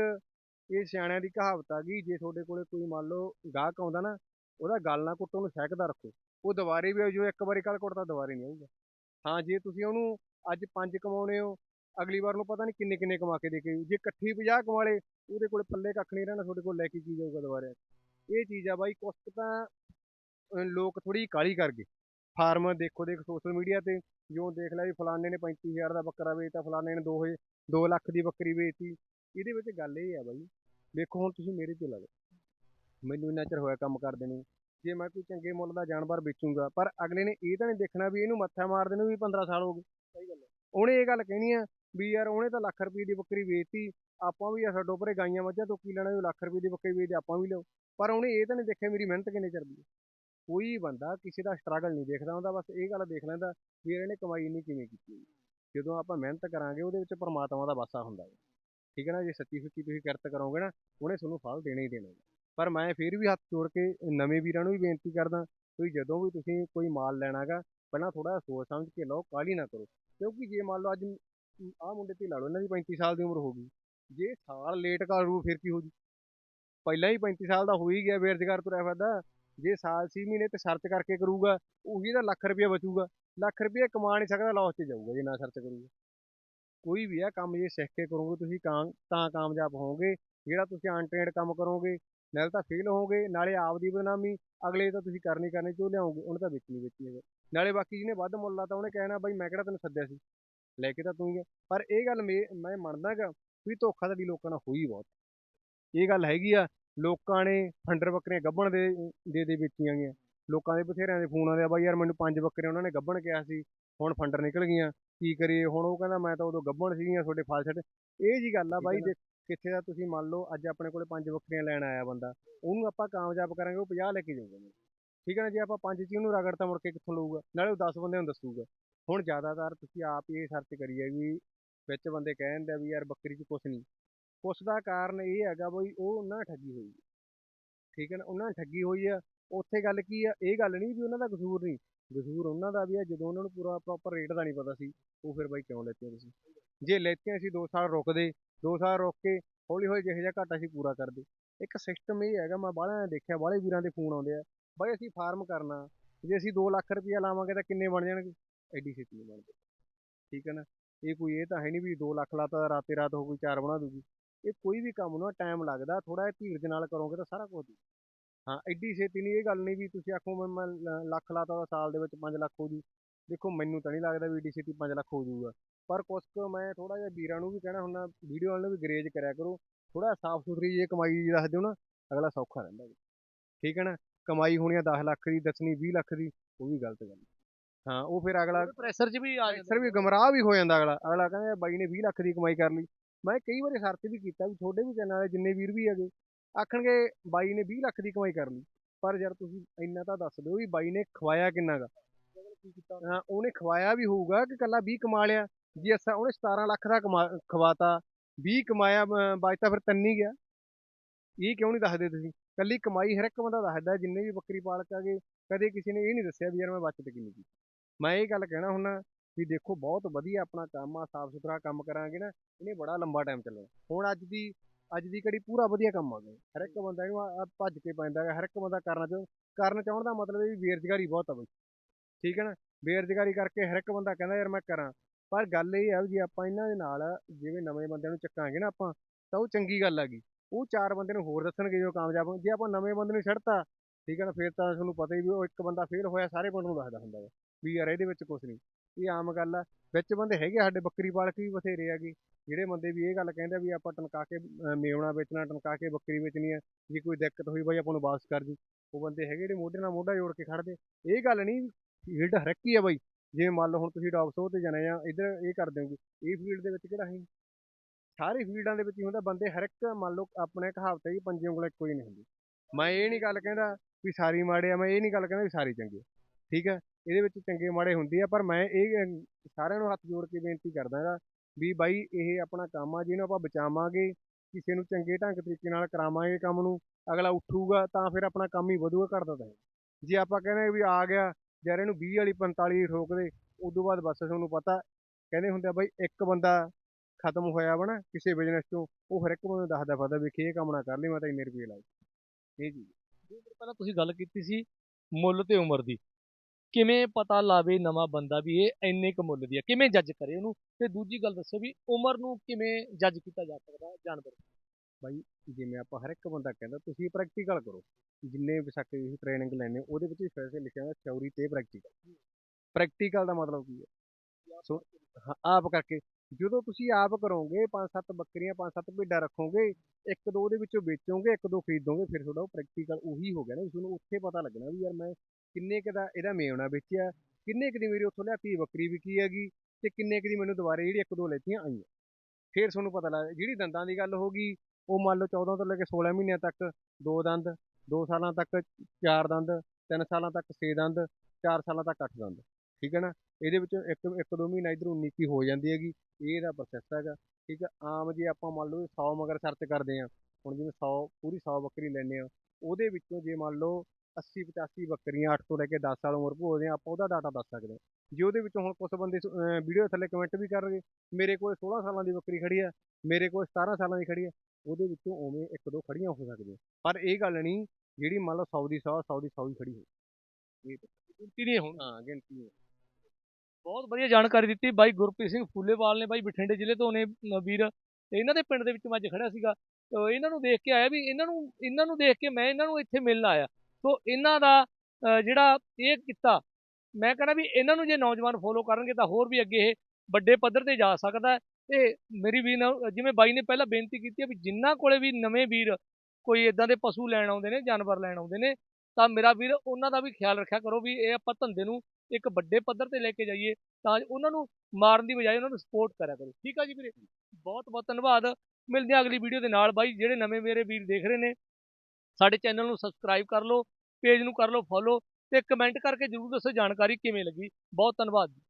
ਇਹ ਸਿਆਣਿਆਂ ਦੀ ਕਹਾਵਤ ਆ ਗਈ ਜੇ ਤੁਹਾਡੇ ਕੋਲੇ ਕੋਈ ਮੰਨ ਲਓ ਗਾਹਕ ਆਉਂਦਾ ਨਾ ਉਹਦਾ ਗੱਲ ਨਾ ਕੁੱਟੋ ਉਹਨੂੰ ਸਹਿਕਦਾ ਰੱਖੋ। ਉਹ ਦੁਬਾਰੇ ਵੀ ਆਊ, ਜੋ ਇੱਕ ਵਾਰੀ ਕੱਲ ਕੁੱਟਦਾ ਦੁਬਾਰੇ ਨਹੀਂ ਆਊਗਾ। ਹਾਂ ਜੇ ਤੁਸੀਂ ਉਹਨੂੰ ਅੱਜ ਪੰਜ ਕਮਾਉਣੇ ਹੋ ਅਗਲੀ ਵਾਰ ਨੂੰ ਪਤਾ ਨਹੀਂ ਕਿੰਨੇ ਕਿੰਨੇ ਕਮਾ ਕੇ ਦੇ ਕੇ ਜੇ ਇਕੱਠੀ 50 ਕਮਾ ਲਏ ਉਹਦੇ ਕੋਲੇ ਪੱਲੇ ਕੱਖ ਨਹੀਂ ਰਹਿਣਾ ਤੁਹਾਡੇ ਕੋਲ ਲੈ ਕੇ ਕੀ ਜਾਊਗਾ ਦੁਬਾਰੇ? ਇਹ ਚੀਜ਼ ਆ ਬਾਈ ਕੁਸ਼ਕ ਤਾਂ ਲੋਕ ਥੋੜੀ ਕਾਲੀ ਕਰ ਗਏ। ਫਾਰਮ ਦੇਖੋ, ਦੇਖ ਸੋਸ਼ਲ ਮੀਡੀਆ ਤੇ ਜਿਉਂ ਦੇਖ ਲਿਆ ਵੀ ਫਲਾਣੇ ਨੇ 35000 ਦਾ ਬੱਕਰਾ ਵੇਚਤਾ, ਫਲਾਣੇ ਨੇ 2 2 ਲੱਖ ਦੀ ਬੱਕਰੀ ਵੇਚਤੀ। ਇਹਦੇ ਵਿੱਚ ਗੱਲ ਇਹ ਆ ਬਾਈ, ਦੇਖੋ ਹੁਣ ਤੁਸੀਂ ਮੇਰੇ ਤੇ ਲਾ ਲਓ। ਮੈਨੂੰ ਇੰਨਾ ਚਿਰ ਹੋਇਆ ਕੰਮ ਕਰਦੇ ਨੂੰ, ਜੇ ਮੈਂ ਕੋਈ ਚੰਗੇ ਮੁੱਲ ਦਾ ਜਾਨਵਰ ਵੇਚੂੰਗਾ, ਪਰ ਅਗਲੇ ਨੇ ਇਹ ਤਾਂ ਨਹੀਂ ਦੇਖਣਾ ਵੀ ਇਹਨੂੰ ਮੱਥਾ ਮਾਰਦੇ ਨੂੰ ਵੀ 15 ਸਾਲ ਹੋ ਗਏ। ਸਹੀ ਗੱਲ ਉਹਨੇ ਇਹ ਗੱਲ ਕਹਿਣੀ ਆ ਵੀ ਯਾਰ ਉਹਨੇ ਤਾਂ ਲੱਖ ਰੁਪਏ ਦੀ ਬੱਕਰੀ ਵੇਚਤੀ, ਆਪਾਂ ਵੀ ਆ ਸਾਡੇ ਉੱਪਰੇ ਗਾਈਆਂ ਮੱਝਾਂ ਤੋਂ ਕੀ ਲੈਣਾ ਵੀ ਲੱਖ ਰੁਪਏ ਦੀ ਬੱਕਰੀ ਵੇਚਦੇ ਆਪਾਂ ਵੀ ਲਓ। ਪਰ ਉਹਨੇ ਇਹ ਤਾਂ ਨਹੀਂ ਦੇਖਿਆ ਮੇਰੀ ਮਿਹਨਤ ਕਿੰਨੇ ਚਿਰ ਦੀ ਹੈ। ਕੋਈ ਬੰਦਾ ਕਿਸੇ ਦਾ ਸਟਰਗਲ ਨਹੀਂ ਦੇਖਦਾ ਹੁੰਦਾ, ਬਸ ਇਹ ਗੱਲ ਦੇਖ ਲੈਂਦਾ ਵੀ ਯਾਰ ਇਹਨੇ ਕਮਾਈ ਇੰਨੀ ਕਿਵੇਂ ਕੀਤੀ ਹੈ। ਜਦੋਂ ਆਪਾਂ ਮਿਹਨਤ ਕਰਾਂਗੇ, ਉਹਦੇ ਵਿੱਚ ਪਰਮਾਤਮਾ ਦਾ ਵਾਸਾ ਹੁੰਦਾ ਹੈ। ਠੀਕ ਹੈ ਨਾ, ਜੇ ਸੱਚੀ ਸੁੱਚੀ ਤੁਸੀਂ ਕਿਰਤ ਕਰੋਗੇ ਨਾ, ਉਹਨੇ ਤੁਹਾਨੂੰ ਫਲ ਦੇਣਾ ਹੀ ਦੇਣਾ ਹੈ। ਪਰ ਮੈਂ ਫਿਰ ਵੀ ਹੱਥ ਜੋੜ ਕੇ ਨਵੇਂ ਵੀਰਾਂ ਨੂੰ ਵੀ ਬੇਨਤੀ ਕਰਦਾ ਵੀ ਜਦੋਂ ਵੀ ਤੁਸੀਂ ਕੋਈ ਮਾਲ ਲੈਣਾਗਾ ਪਹਿਲਾਂ ਥੋੜਾ ਸੋਚ ਸਮਝ ਕੇ ਲਓ, ਕਾਹਲੀ ਨਾ ਕਰੋ। ਕਿਉਂਕਿ ਜੇ ਮੰਨ ਲਓ ਅੱਜ ਆਹ ਮੁੰਡੇ ਤੇ ਲਾ ਲਓ, ਇਹਨਾਂ ਦੀ 35 ਸਾਲ ਦੀ ਉਮਰ ਹੋ ਗਈ। ਜੇ ਸਾਲ ਲੇਟ ਕਰ ਰੂ ਫਿਰ ਕੀ ਹੋ ਜੂ? ਪਹਿਲਾਂ ਹੀ 35 ਸਾਲ ਦਾ ਹੋ ਹੀ ਗਿਆ ਬੇਰੁਜ਼ਗਾਰ ਤੁਰਿਆ ਫਿਰਦਾ। ਜੇ ਸਾਲ 6 ਮਹੀਨੇ ਤੇ ਸਰਚ ਕਰਕੇ ਕਰੂਗਾ, ਉਹੀ ਤਾਂ ਲੱਖ ਰੁਪਏ ਬਚੂਗਾ। ਲੱਖ ਰੁਪਏ ਕਮਾ ਨਹੀਂ ਸਕਦਾ ਲਾਸ 'ਚ ਜਾਊਗਾ ਜੇ ਨਾ ਸਰਚ ਕਰੂਗਾ। ਕੋਈ ਵੀ ਆ, ਕੰਮ ਜੇ ਸਿੱਖ ਕੇ ਕਰੋਗੇ ਤੁਸੀਂ ਕਾਂ ਤਾਂ ਕਾਮਯਾਬ ਹੋਵੋਗੇ। ਜਿਹੜਾ ਤੁਸੀਂ ਅਨਟ੍ਰੇਨਡ ਕੰਮ ਕਰੋਗੇ, ਨਾਲੇ ਤਾਂ ਫੇਲ ਹੋਗੇ ਨਾਲੇ ਆਪ ਦੀ ਬਦਨਾਮੀ ਅਗਲੇ ਤਾਂ ਤੁਸੀਂ ਕਰਨੀ ਕਰਨੀ ਜੋ ਲਿਆਓਗੇ? ਉਹਨੇ ਤਾਂ ਵੇਚਣੀ ਵੇਚੀ ਹੈ ਨਾਲੇ ਬਾਕੀ ਜਿਹਨੇ ਵੱਧ ਮੁੱਲ ਲਾਤਾ, ਉਹਨੇ ਕਹਿਣਾ ਬਾਈ ਮੈਂ ਕਿਹੜਾ ਤੈਨੂੰ ਸੱਦਿਆ ਸੀ? ਲੈ ਕੇ ਤਾਂ ਤੂੰ ਹੀ ਪਰ ਇਹ ਗੱਲ ਮੇ- ਮੈਂ ਮੰਨਦਾਗਾ ਵੀ ਧੋਖਾ ਧੋਖਾਧੜੀ ਲੋਕਾਂ ਨਾਲ ਹੋਈ ਬਹੁਤ। ਇਹ ਗੱਲ ਹੈਗੀ ਆ ਲੋਕਾਂ ਨੇ ਫੰਡਰ ਬੱਕਰੀਆਂ ਗੱਭਣ ਦੇ ਦੇ ਦੇ ਵੇਚੀਆਂ ਗਈਆਂ। ਲੋਕਾਂ ਦੇ ਬਥੇਰਿਆਂ ਦੇ ਫੋਨ ਆਉਂਦੇ ਆ ਬਾਈ ਯਾਰ ਮੈਨੂੰ ਪੰਜ ਬੱਕਰੀਆਂ ਉਹਨਾਂ ਨੇ ਗੱਭਣ ਕਿਹਾ ਸੀ ਹੁਣ ਫੰਡਰ ਨਿਕਲ ਗਈਆਂ। ਕੀ ਕਰੀਏ ਹੁਣ ਉਹ ਕਹਿੰਦਾ ਮੈਂ ਤਾਂ ਉਦੋਂ ਗੱਭਣ ਸੀਗੀਆਂ ਤੁਹਾਡੇ ਫਲ ਛੱਡ। ਇਹ ਜੀ ਗੱਲ ਆ ਬਾਈ ਜੇ ਕਿੱਥੇ ਦਾ ਤੁਸੀਂ ਮੰਨ ਲਓ ਅੱਜ ਆਪਣੇ ਕੋਲੇ ਪੰਜ ਬੱਕਰੀਆਂ ਲੈਣ ਆਇਆ ਬੰਦਾ ਉਹਨੂੰ ਆਪਾਂ ਕਾਮਯਾਬ ਕਰਾਂਗੇ ਉਹ 50 ਲੈ ਕੇ ਜਾਊਗਾ। ਠੀਕ ਹੈ ਨਾ ਜੇ ਆਪਾਂ ਪੰਜ ਚ ਹੀ ਉਹਨੂੰ ਰਗੜਤਾ ਮੁੜ ਕੇ ਕਿੱਥੋਂ ਲਊਗਾ? ਨਾਲੇ ਉਹ 10 ਬੰਦਿਆਂ ਨੂੰ ਦੱਸੂਗਾ। ਹੁਣ ਜ਼ਿਆਦਾਤਰ ਤੁਸੀਂ ਆਪ ਹੀ ਇਹ ਸਰਚ ਕਰੀਏ ਵੀ ਵਿੱਚ ਬੰਦੇ ਕਹਿੰਦੇ ਆ ਵੀ ਯਾਰ ਬੱਕਰੀ 'ਚ ਕੁਛ ਨਹੀਂ ਉਸ ਦਾ ਕਾਰਨ ਇਹ ਹੈਗਾ ਬਈ ਉਹ ਉਹਨਾਂ ਠੱਗੀ ਹੋਈ ਹੈ। ਠੀਕ ਹੈ ਨਾ? ਉਹਨਾਂ ਨਾਲ ਠੱਗੀ ਹੋਈ ਆ ਉੱਥੇ ਗੱਲ ਕੀ ਆ ਇਹ ਗੱਲ ਨਹੀਂ ਵੀ ਉਹਨਾਂ ਦਾ ਕਸੂਰ ਨਹੀਂ। ਕਸੂਰ ਉਹਨਾਂ ਦਾ ਵੀ ਆ ਜਦੋਂ ਉਹਨਾਂ ਨੂੰ ਪੂਰਾ ਪ੍ਰੋਪਰ ਰੇਟ ਦਾ ਨਹੀਂ ਪਤਾ ਸੀ, ਉਹ ਫਿਰ ਬਾਈ ਕਿਉਂ ਲੈਤੀਆਂ ਤੁਸੀਂ? ਜੇ ਲੈਤੀਆਂ ਸੀ 2 ਸਾਲ ਰੁਕਦੇ 2 ਸਾਲ ਰੁਕ ਕੇ ਹੌਲੀ ਹੌਲੀ ਜਿਹੋ ਜਿਹਾ ਘਾਟਾ ਸੀ ਪੂਰਾ ਕਰਦੇ। ਇੱਕ ਸਿਸਟਮ ਇਹ ਹੈਗਾ, ਮੈਂ ਬਾਹਲਿਆਂ ਨੇ ਦੇਖਿਆ, ਬਾਹਲੇ ਵੀਰਾਂ ਦੇ ਫੋਨ ਆਉਂਦੇ ਆ, ਬਾਈ ਅਸੀਂ ਫਾਰਮ ਕਰਨਾ, ਜੇ ਅਸੀਂ 2 ਲੱਖ ਰੁਪਇਆ ਲਾਵਾਂਗੇ ਤਾਂ ਕਿੰਨੇ ਬਣ ਜਾਣਗੇ? ਐਡੀ ਛੇਤੀ ਨਹੀਂ ਬਣਦੇ। ਠੀਕ ਹੈ ਨਾ? ਇਹ ਕੋਈ ਇਹ ਤਾਂ ਹੈ ਨਹੀਂ ਵੀ 2 ਲੱਖ ਲਾਤਾ ਤਾਂ ਰਾਤੇ ਰਾਤ ਹੋ ਕੋਈ ਚਾਰ ਬਣਾ ਦੂਗੀ। ਇਹ ਕੋਈ ਵੀ ਕੰਮ ਨੂੰ ਟਾਈਮ ਲੱਗਦਾ ਥੋੜਾ ਜਿਹਾ ਧੀਰਜ ਨਾਲ ਕਰੋਗੇ ਤਾਂ ਸਾਰਾ ਕੁਝ ਹਾਂ ਐਡੀ ਛੇਤੀ ਨਹੀਂ ਇਹ ਗੱਲ ਨਹੀਂ ਵੀ ਤੁਸੀਂ ਆਖੋ ਮੈਂ- ਲੱਖ ਲਾਤਾ ਤਾਂ ਸਾਲ ਦੇ ਵਿੱਚ 5 ਲੱਖ ਹੋ ਜੂ। ਦੇਖੋ ਮੈਨੂੰ ਤਾਂ ਨਹੀਂ ਲੱਗਦਾ ਵੀ ਐਡੀ ਛੇਤੀ 5 ਲੱਖ ਹੋ ਜਾਊਗਾ ਪਰ ਕੁਛ ਕੁ ਮੈਂ ਥੋੜਾ ਜਿਹਾ ਵੀਰਾਂ ਨੂੰ ਵੀ ਕਹਿਣਾ ਹੁੰਦਾ ਵੀਡੀਓ ਵਾਲਿਆਂ ਨੂੰ ਵੀ ਗਰੇਜ ਕਰਿਆ ਕਰੋ। ਥੋੜਾ ਸਾਫ਼ ਸੁਥਰੀ ਜੇ ਕਮਾਈ ਜੀ ਦੱਸ ਦਿਓ ਨਾ ਅਗਲਾ ਸੌਖਾ ਰਹਿੰਦਾ ਜੀ। ਠੀਕ ਹੈ ਨਾ? ਕਮਾਈ ਹੋਣੀ ਆ 10 ਲੱਖ ਦੀ ਦੱਸਣੀ 20 ਲੱਖ ਦੀ ਉਹ ਵੀ ਗਲਤ ਗੱਲ ਹੈ। ਹਾਂ ਉਹ ਫਿਰ ਅਗਲਾ ਪ੍ਰੈਸ਼ਰ 'ਚ ਵੀ ਆ ਜਾਂਦਾ। ਸਰ ਵੀ ਗਮਰਾਹ ਵੀ ਹੋ ਜਾਂਦਾ ਅਗਲਾ। ਅਗਲਾ ਕਹਿੰਦਾ ਬਾਈ ਨੇ 20 ਲੱਖ ਦੀ ਕਮਾਈ ਕਰ ਲਈ। ਮੈਂ ਕਈ ਵਾਰੀ ਸਰਚ ਵੀ ਕੀਤਾ ਵੀ ਤੁਹਾਡੇ ਵੀ ਚੈਨਲ ਵਾਲੇ ਜਿੰਨੇ ਵੀਰ ਵੀ ਹੈਗੇ ਆਖਣਗੇ ਬਾਈ ਨੇ 20 ਲੱਖ ਦੀ ਕਮਾਈ ਕਰ ਲਈ। ਪਰ ਯਾਰ ਤੁਸੀਂ ਇੰਨਾ ਤਾਂ ਦੱਸ ਦਿਓ ਵੀ ਬਾਈ ਨੇ ਖਵਾਇਆ ਕਿੰਨਾ ਗਾ। ਹਾਂ ਉਹਨੇ ਖਵਾਇਆ ਵੀ ਹੋਊਗਾ ਕਿ ਕੱਲਾ 20 ਕਮਾ ਲਿਆ। ਜੇ ਅਸਾਂ ਉਹਨੇ 17 ਲੱਖ ਦਾ ਕਮਾ ਖਵਾਤਾ 20 ਕਮਾਇਆ ਅਮ, ਬਚਤਾ ਫਿਰ ਤੰਨੀ ਗਿਆ। ਇਹ ਕਿਉਂ ਨਹੀਂ ਦੱਸਦੇ ਤੁਸੀਂ? ਕੱਲੀ ਕਮਾਈ ਹਰ ਇੱਕ ਬੰਦਾ ਦੱਸਦਾ ਜਿੰਨੇ ਵੀ ਬੱਕਰੀ ਪਾਲਕ ਆਗੇ ਕਦੇ ਕਿਸੇ ਨੇ ਇਹ ਨਹੀਂ ਦੱਸਿਆ ਵੀ ਯਾਰ ਮੈਂ ਬਚਤ ਕਿੰਨੀ ਕੀਤੀ। ਮੈਂ ਇਹ ਗੱਲ ਕਹਿਣਾ ਹੁੰਨਾ ਵੀ ਦੇਖੋ ਬਹੁਤ ਵਧੀਆ ਆਪਣਾ ਕੰਮ ਆ, ਸਾਫ਼ ਸੁਥਰਾ ਕੰਮ ਕਰਾਂਗੇ ਨਾ, ਇਹਨੇ ਬੜਾ ਲੰਬਾ ਟਾਈਮ ਚੱਲਣਾ ਹੁਣ ਅੱਜ ਦੀ ਅੱਜ ਦੀ ਘੜੀ ਪੂਰਾ ਵਧੀਆ ਕੰਮ ਆ ਗਿਆ। ਹਰ ਇੱਕ ਬੰਦਾ ਇਹਨੂੰ ਭੱਜ ਕੇ ਪੈਂਦਾ ਹੈ ਹਰ ਇੱਕ ਬੰਦਾ ਕਰਨਾ ਚਾਹੁੰ, ਕਰਨ ਚਾਹੁਣ ਦਾ ਮਤਲਬ ਇਹ ਵੀ ਬੇਰੁਜ਼ਗਾਰੀ ਬਹੁਤ ਆ ਬਈ। ਠੀਕ ਹੈ ਨਾ? ਬੇਰੁਜ਼ਗਾਰੀ ਕਰਕੇ ਹਰ ਇੱਕ ਬੰਦਾ ਕਹਿੰਦਾ, ਯਾਰ ਮੈਂ ਕਰਾਂ। ਪਰ ਗੱਲ ਇਹ ਆ ਵੀ ਜੇ ਆਪਾਂ ਇਹਨਾਂ ਦੇ ਨਾਲ ਜਿਵੇਂ ਨਵੇਂ ਬੰਦਿਆਂ ਨੂੰ ਚੱਕਾਂਗੇ ਨਾ ਆਪਾਂ, ਤਾਂ ਉਹ ਚੰਗੀ ਗੱਲ ਹੈਗੀ। ਉਹ ਚਾਰ ਬੰਦੇ ਨੂੰ ਹੋਰ ਦੱਸਣਗੇ ਜੋ ਕਾਮਯਾਬ ਜੇ ਆਪਾਂ ਨਵੇਂ ਬੰਦੇ ਨੂੰ ਛੱਡਤਾ, ਠੀਕ ਹੈ ਨਾ, ਫਿਰ ਤਾਂ ਤੁਹਾਨੂੰ ਪਤਾ ਹੀ ਵੀ ਉਹ ਇੱਕ ਬੰਦਾ ਫੇਲ ਹੋਇਆ, ਸਾਰੇ ਬੰਦੇ ਨੂੰ ਦੱਸਦਾ ਹੁੰਦਾ ਵਾ ਵੀ ਯਾਰ ਇਹਦੇ ਵਿੱਚ ਕੁਝ ਨਹੀਂ ਇਹ ਆਮ ਗੱਲ ਆ। ਵਿੱਚ ਬੰਦੇ ਹੈਗੇ ਆ ਸਾਡੇ ਬੱਕਰੀ ਪਾਲਕ ਵੀ ਬਥੇਰੇ ਹੈਗੇ। ਜਿਹੜੇ ਬੰਦੇ ਵੀ ਇਹ ਗੱਲ ਕਹਿੰਦੇ ਆ ਵੀ ਆਪਾਂ ਟਨਕਾ ਕੇ ਮੇਵਣਾ ਵੇਚਣਾ ਟਨਕਾ ਕੇ ਬੱਕਰੀ ਵੇਚਣੀ ਆ, ਜੇ ਕੋਈ ਦਿੱਕਤ ਹੋਈ ਬਾਈ ਆਪਾਂ ਨੂੰ ਵਾਪਸ ਕਰ ਦੀ ਉਹ ਬੰਦੇ ਹੈਗੇ ਜਿਹੜੇ ਮੋਢੇ ਨਾਲ ਮੋਢਾ ਜੋੜ ਕੇ ਖੜਦੇ ਇਹ ਗੱਲ ਨਹੀਂ ਫੀਲਡ ਹਰ ਇੱਕ ਹੀ ਆ ਬਾਈ। ਜਿਵੇਂ ਮੰਨ ਲਓ ਹੁਣ ਤੁਸੀਂ ਡੌਗ ਤੇ ਜਾਣਾ ਜਾਂ ਇੱਧਰ ਇਹ ਕਰ ਦਿਓਗੇ। ਇਹ ਫੀਲਡ ਦੇ ਵਿੱਚ ਕਿਹੜਾ ਹੈ ਸਾਰੇ ਫੀਲਡਾਂ ਦੇ ਵਿੱਚ ਹੀ ਹੁੰਦਾ ਬੰਦੇ ਹਰ ਇੱਕ ਮੰਨ ਲਓ ਆਪਣੇ ਕਹਾਵਤ ਹੈ ਕਿ ਪੰਜੇ ਉਂਗਲਾਂ ਇੱਕੋ ਹੀ ਨਹੀਂ ਹੁੰਦੀ। ਮੈਂ ਇਹ ਨਹੀਂ ਗੱਲ ਕਹਿੰਦਾ ਵੀ ਸਾਰੀ ਮਾੜੇ ਆ, ਮੈਂ ਇਹ ਨਹੀਂ ਗੱਲ ਕਹਿੰਦਾ ਵੀ ਸਾਰੀ ਚੰਗੇ ਠੀਕ ਹੈ ਇਹਦੇ ਵਿੱਚ ਚੰਗੇ ਮਾੜੇ ਹੁੰਦੇ ਆ, ਪਰ ਮੈਂ ਇਹ ਸਾਰਿਆਂ ਨੂੰ ਹੱਥ ਜੋੜ ਕੇ ਬੇਨਤੀ ਕਰਦਾ ਗਾ ਵੀ ਬਾਈ ਇਹ ਆਪਣਾ ਕੰਮ ਆ, ਜਿਹਨੂੰ ਆਪਾਂ ਬਚਾਵਾਂਗੇ, ਕਿਸੇ ਨੂੰ ਚੰਗੇ ਢੰਗ ਤਰੀਕੇ ਨਾਲ ਕਰਾਵਾਂਗੇ ਕੰਮ ਨੂੰ, ਅਗਲਾ ਉੱਠੂਗਾ ਤਾਂ ਫਿਰ ਆਪਣਾ ਕੰਮ ਹੀ ਵਧੂਗਾ ਘਟਦਾ ਤਾਂ ਜੇ ਆਪਾਂ ਕਹਿੰਦੇ ਵੀ ਆ ਗਿਆ, ਯਾਰ ਇਹਨੂੰ 20 ਵਾਲੀ 45 ਠੋਕ ਦੇ ਉਦੋਂ ਬਾਅਦ ਬਸ ਤੁਹਾਨੂੰ ਪਤਾ, ਕਹਿੰਦੇ ਹੁੰਦੇ ਆ ਬਾਈ ਇੱਕ ਬੰਦਾ ਖਤਮ ਹੋਇਆ ਵਾ ਨਾ ਕਿਸੇ ਬਿਜ਼ਨਸ ਚੋਂ, ਉਹ ਹਰ ਇੱਕ ਬੰਦੇ ਨੂੰ ਦੱਸਦਾ ਫਰਦਾ ਵੀ ਇਹ ਕੰਮ ਨਾ ਕਰ ਲਈ, ਮੈਂ ਤਾਂ ਇੰਨੇ ਰੁਪਏ ਲਾਏ। ਇਹ ਚੀਜ਼ ਪਹਿਲਾਂ ਤੁਸੀਂ ਗੱਲ ਕੀਤੀ ਸੀ ਮੁੱਲ ਤੇ ਉਮਰ ਦੀ ਕਿਵੇਂ ਪਤਾ ਲਾਵੇ ਨਵਾਂ ਬੰਦਾ ਵੀ ਇਹ ਇੰਨੇ ਕੁ ਮੁੱਲ ਦੀ ਹੈ ਕਿਵੇਂ ਜੱਜ ਕਰੇ ਉਹਨੂੰ? ਤੇ ਦੂਜੀ ਗੱਲ ਦੱਸੋ ਵੀ ਉਮਰ ਨੂੰ ਕਿਵੇਂ ਜੱਜ ਕੀਤਾ ਜਾ ਸਕਦਾ ਜਾਨਵਰ ਬਾਈ ਜਿਵੇਂ ਆਪਾਂ ਹਰ ਇੱਕ ਬੰਦਾ ਕਹਿੰਦਾ ਤੁਸੀਂ ਪ੍ਰੈਕਟੀਕਲ ਕਰੋ। ਜਿੰਨੇ ਵਿਸ਼ਕ ਤੁਸੀਂ ਟ੍ਰੇਨਿੰਗ ਲੈਣੇ ਉਹਦੇ ਵਿੱਚ ਵੈਸੇ ਲਿਖਿਆ ਹੁੰਦਾ ਥਿਉਰੀ ਤੇ ਪ੍ਰੈਕਟੀਕਲ ਪ੍ਰੈਕਟੀਕਲ ਦਾ ਮਤਲਬ ਕੀ ਹੈ? ਸੋ ਆਪ ਕਰਕੇ। ਜਦੋਂ ਤੁਸੀਂ ਆਪ ਕਰੋਗੇ ਪੰਜ ਸੱਤ ਬੱਕਰੀਆਂ ਪੰਜ ਸੱਤ ਭੇਡਾਂ ਰੱਖੋਗੇ ਇੱਕ ਦੋ ਦੇ ਵਿੱਚੋਂ ਵੇਚੋਗੇ ਇੱਕ ਦੋ ਖਰੀਦੋਗੇ ਫਿਰ ਤੁਹਾਡਾ ਉਹ ਪ੍ਰੈਕਟੀਕਲ ਉਹੀ ਹੋ ਗਿਆ ਨਾ ਵੀ ਤੁਹਾਨੂੰ ਉੱਥੇ ਪਤਾ ਲੱਗਣਾ ਵੀ ਯਾਰ ਮੈਂ ਕਿੰਨੇ ਕੁ ਦਾ ਇਹਦਾ ਮੇਵਣਾ ਵੇਚਿਆ, ਕਿੰਨੇ ਕੁ ਦੀ ਮੇਰੀ ਉੱਥੋਂ ਲਿਆਤੀ ਬੱਕਰੀ ਵਿਕੀ ਹੈਗੀ ਤੇ ਕਿੰਨੇ ਕੁ ਦੀ ਮੈਨੂੰ ਦੁਬਾਰੇ ਜਿਹੜੀ ਇੱਕ ਦੋ ਲੈਤੀਆਂ ਆਈਆਂ। ਫਿਰ ਤੁਹਾਨੂੰ ਪਤਾ ਲੱਗ, ਜਿਹੜੀ ਦੰਦਾਂ ਦੀ ਗੱਲ ਹੋ ਗਈ, ਉਹ ਮੰਨ ਲਓ 14 ਤੋਂ ਲੈ ਕੇ 16 ਮਹੀਨਿਆਂ ਤੱਕ ਦੋ ਦੰਦ, ਦੋ ਸਾਲਾਂ ਤੱਕ ਚਾਰ ਦੰਦ, ਤਿੰਨ ਸਾਲਾਂ ਤੱਕ ਛੇ ਦੰਦ, ਚਾਰ ਸਾਲਾਂ ਤੱਕ ਅੱਠ ਦੰਦ, ਠੀਕ ਹੈ ਨਾ? ਇਹਦੇ ਵਿੱਚ ਇੱਕ ਇੱਕ ਦੋ ਮਹੀਨਾ ਇਧਰ 19 ਕੀ ਹੋ ਜਾਂਦੀ ਹੈਗੀ, ਇਹ ਇਹਦਾ ਪ੍ਰੋਸੈਸ ਹੈਗਾ, ਠੀਕ ਹੈ? ਆਮ ਜੇ ਆਪਾਂ ਮੰਨ ਲਓ 100 ਮਗਰ ਸਰਚ ਕਰਦੇ ਆ ਹੁਣ ਜਿਵੇਂ 100 ਪੂਰੀ 100 ਬੱਕਰੀ ਲੈਨੇ ਆ ਉਹਦੇ ਵਿੱਚੋਂ ਜੇ ਮੰਨ ਲਓ 80 85 ਬੱਕਰੀਆਂ 8 ਤੋਂ ਲੈ ਕੇ 10 ਸਾਲ ਉਮਰ ਭੋਗਦੇ ਆ ਆਪਾਂ ਉਹਦਾ ਡਾਟਾ ਦੱਸ ਸਕਦੇ ਹਾਂ। ਜੇ ਉਹਦੇ ਵਿੱਚੋਂ ਹੁਣ ਕੁਝ ਬੰਦੇ ਵੀਡੀਓ ਥੱਲੇ ਕਮੈਂਟ ਵੀ ਕਰਨਗੇ ਮੇਰੇ ਕੋਲ 16 ਸਾਲਾਂ ਦੀ ਬੱਕਰੀ ਖੜੀ ਆ ਮੇਰੇ ਕੋਲ 17 ਸਾਲਾਂ ਦੀ ਖੜੀ ਆ ਉਹਦੇ ਵਿੱਚੋਂ ਉਵੇਂ ਇੱਕ ਦੋ ਖੜੀਆਂ ਹੋ ਸਕਦੀਆਂ ਪਰ ਇਹ ਗੱਲ ਨਹੀਂ, ਜਿਹੜੀ ਮੰਨ ਲਓ 100 ਦੀ 100 100 ਦੀ 100 ਹੀ ਖੜੀ ਹੋ ਇਹ ਗਿਣਤੀ ਨਹੀਂ ਹੁਣ। ਹਾਂ, ਗਿਣਤੀ ਹੈ। ਬਹੁਤ ਵਧੀਆ ਜਾਣਕਾਰੀ ਦਿੱਤੀ ਬਾਈ ਗੁਰਪ੍ਰੀਤ ਸਿੰਘ ਫੂਲੇਵਾਲ ਨੇ ਬਾਈ ਬਠਿੰਡੇ ਜ਼ਿਲ੍ਹੇ ਤੋਂ ਨੇ ਵੀਰ। ਤੇ ਇਹਨਾਂ ਦੇ ਪਿੰਡ ਦੇ ਵਿੱਚ ਮੈਂ ਅੱਜ ਖੜਿਆ ਸੀਗਾ। ਤੇ ਇਹਨਾਂ ਨੂੰ ਦੇਖ ਕੇ ਆਇਆ ਵੀ ਇਹਨਾਂ ਨੂੰ ਇਹਨਾਂ ਨੂੰ ਦੇਖ ਕੇ ਮੈਂ ਇਹਨਾਂ ਨੂੰ ਇੱਥੇ ਮਿਲਣ ਆਇਆ। ਸੋ ਇਹਨਾਂ ਦਾ ਜਿਹੜਾ ਇਹ ਕੀਤਾ, ਮੈਂ ਕਹਿੰਦਾ ਵੀ ਇਹਨਾਂ ਨੂੰ ਜੇ ਨੌਜਵਾਨ ਫੋਲੋ ਕਰਨਗੇ ਤਾਂ ਹੋਰ ਵੀ ਅੱਗੇ ਇਹ ਵੱਡੇ ਪੱਧਰ ਤੇ ਜਾ ਸਕਦਾ ਹੈ। ਤੇ ਮੇਰੀ ਵੀ ਜਿਵੇਂ ਬਾਈ ਨੇ ਪਹਿਲਾਂ ਬੇਨਤੀ ਕੀਤੀ ਹੈ ਵੀ ਜਿਨ੍ਹਾਂ ਕੋਲੇ ਵੀ ਨਵੇਂ ਵੀਰ ਕੋਈ ਇਦਾਂ ਦੇ ਪਸ਼ੂ ਲੈਣ ਆਉਂਦੇ ਨੇ, ਜਾਨਵਰ ਲੈਣ ਆਉਂਦੇ ਨੇ, ਤਾਂ ਮੇਰਾ ਵੀਰ ਉਹਨਾਂ ਦਾ ਵੀ ਖਿਆਲ ਰੱਖਿਆ ਕਰੋ ਵੀ ਇਹ ਆਪਾਂ ਧੰਦੇ ਨੂੰ ਇੱਕ ਵੱਡੇ ਪੱਧਰ ਤੇ ਲੈ ਕੇ ਜਾਈਏ, ਤਾਂ ਉਹਨਾਂ ਨੂੰ ਮਾਰਨ ਦੀ ਬਜਾਏ ਉਹਨਾਂ ਨੂੰ ਸਪੋਰਟ ਕਰਿਆ ਕਰੋ। ਠੀਕ ਆ ਜੀ ਵੀਰੇ? ਬਹੁਤ ਬਹੁਤ ਧੰਨਵਾਦ। ਮਿਲਦੇ ਹਾਂ ਅਗਲੀ ਵੀਡੀਓ ਦੇ ਨਾਲ ਬਾਈ, ਜਿਹੜੇ ਨਵੇਂ ਮੇਰੇ ਵੀਰ ਦੇਖ ਰਹੇ ਨੇ। ਸਾਡੇ ਚੈਨਲ ਨੂੰ ਸਬਸਕ੍ਰਾਈਬ ਕਰ ਲਓ ਪੇਜ ਨੂੰ ਕਰ ਲਓ ਫੋਲੋ ਤੇ ਕਮੈਂਟ ਕਰਕੇ ਜਰੂਰ ਦੱਸੋ ਜਾਣਕਾਰੀ ਕਿਵੇਂ ਲੱਗੀ। ਬਹੁਤ ਧੰਨਵਾਦ ਜੀ।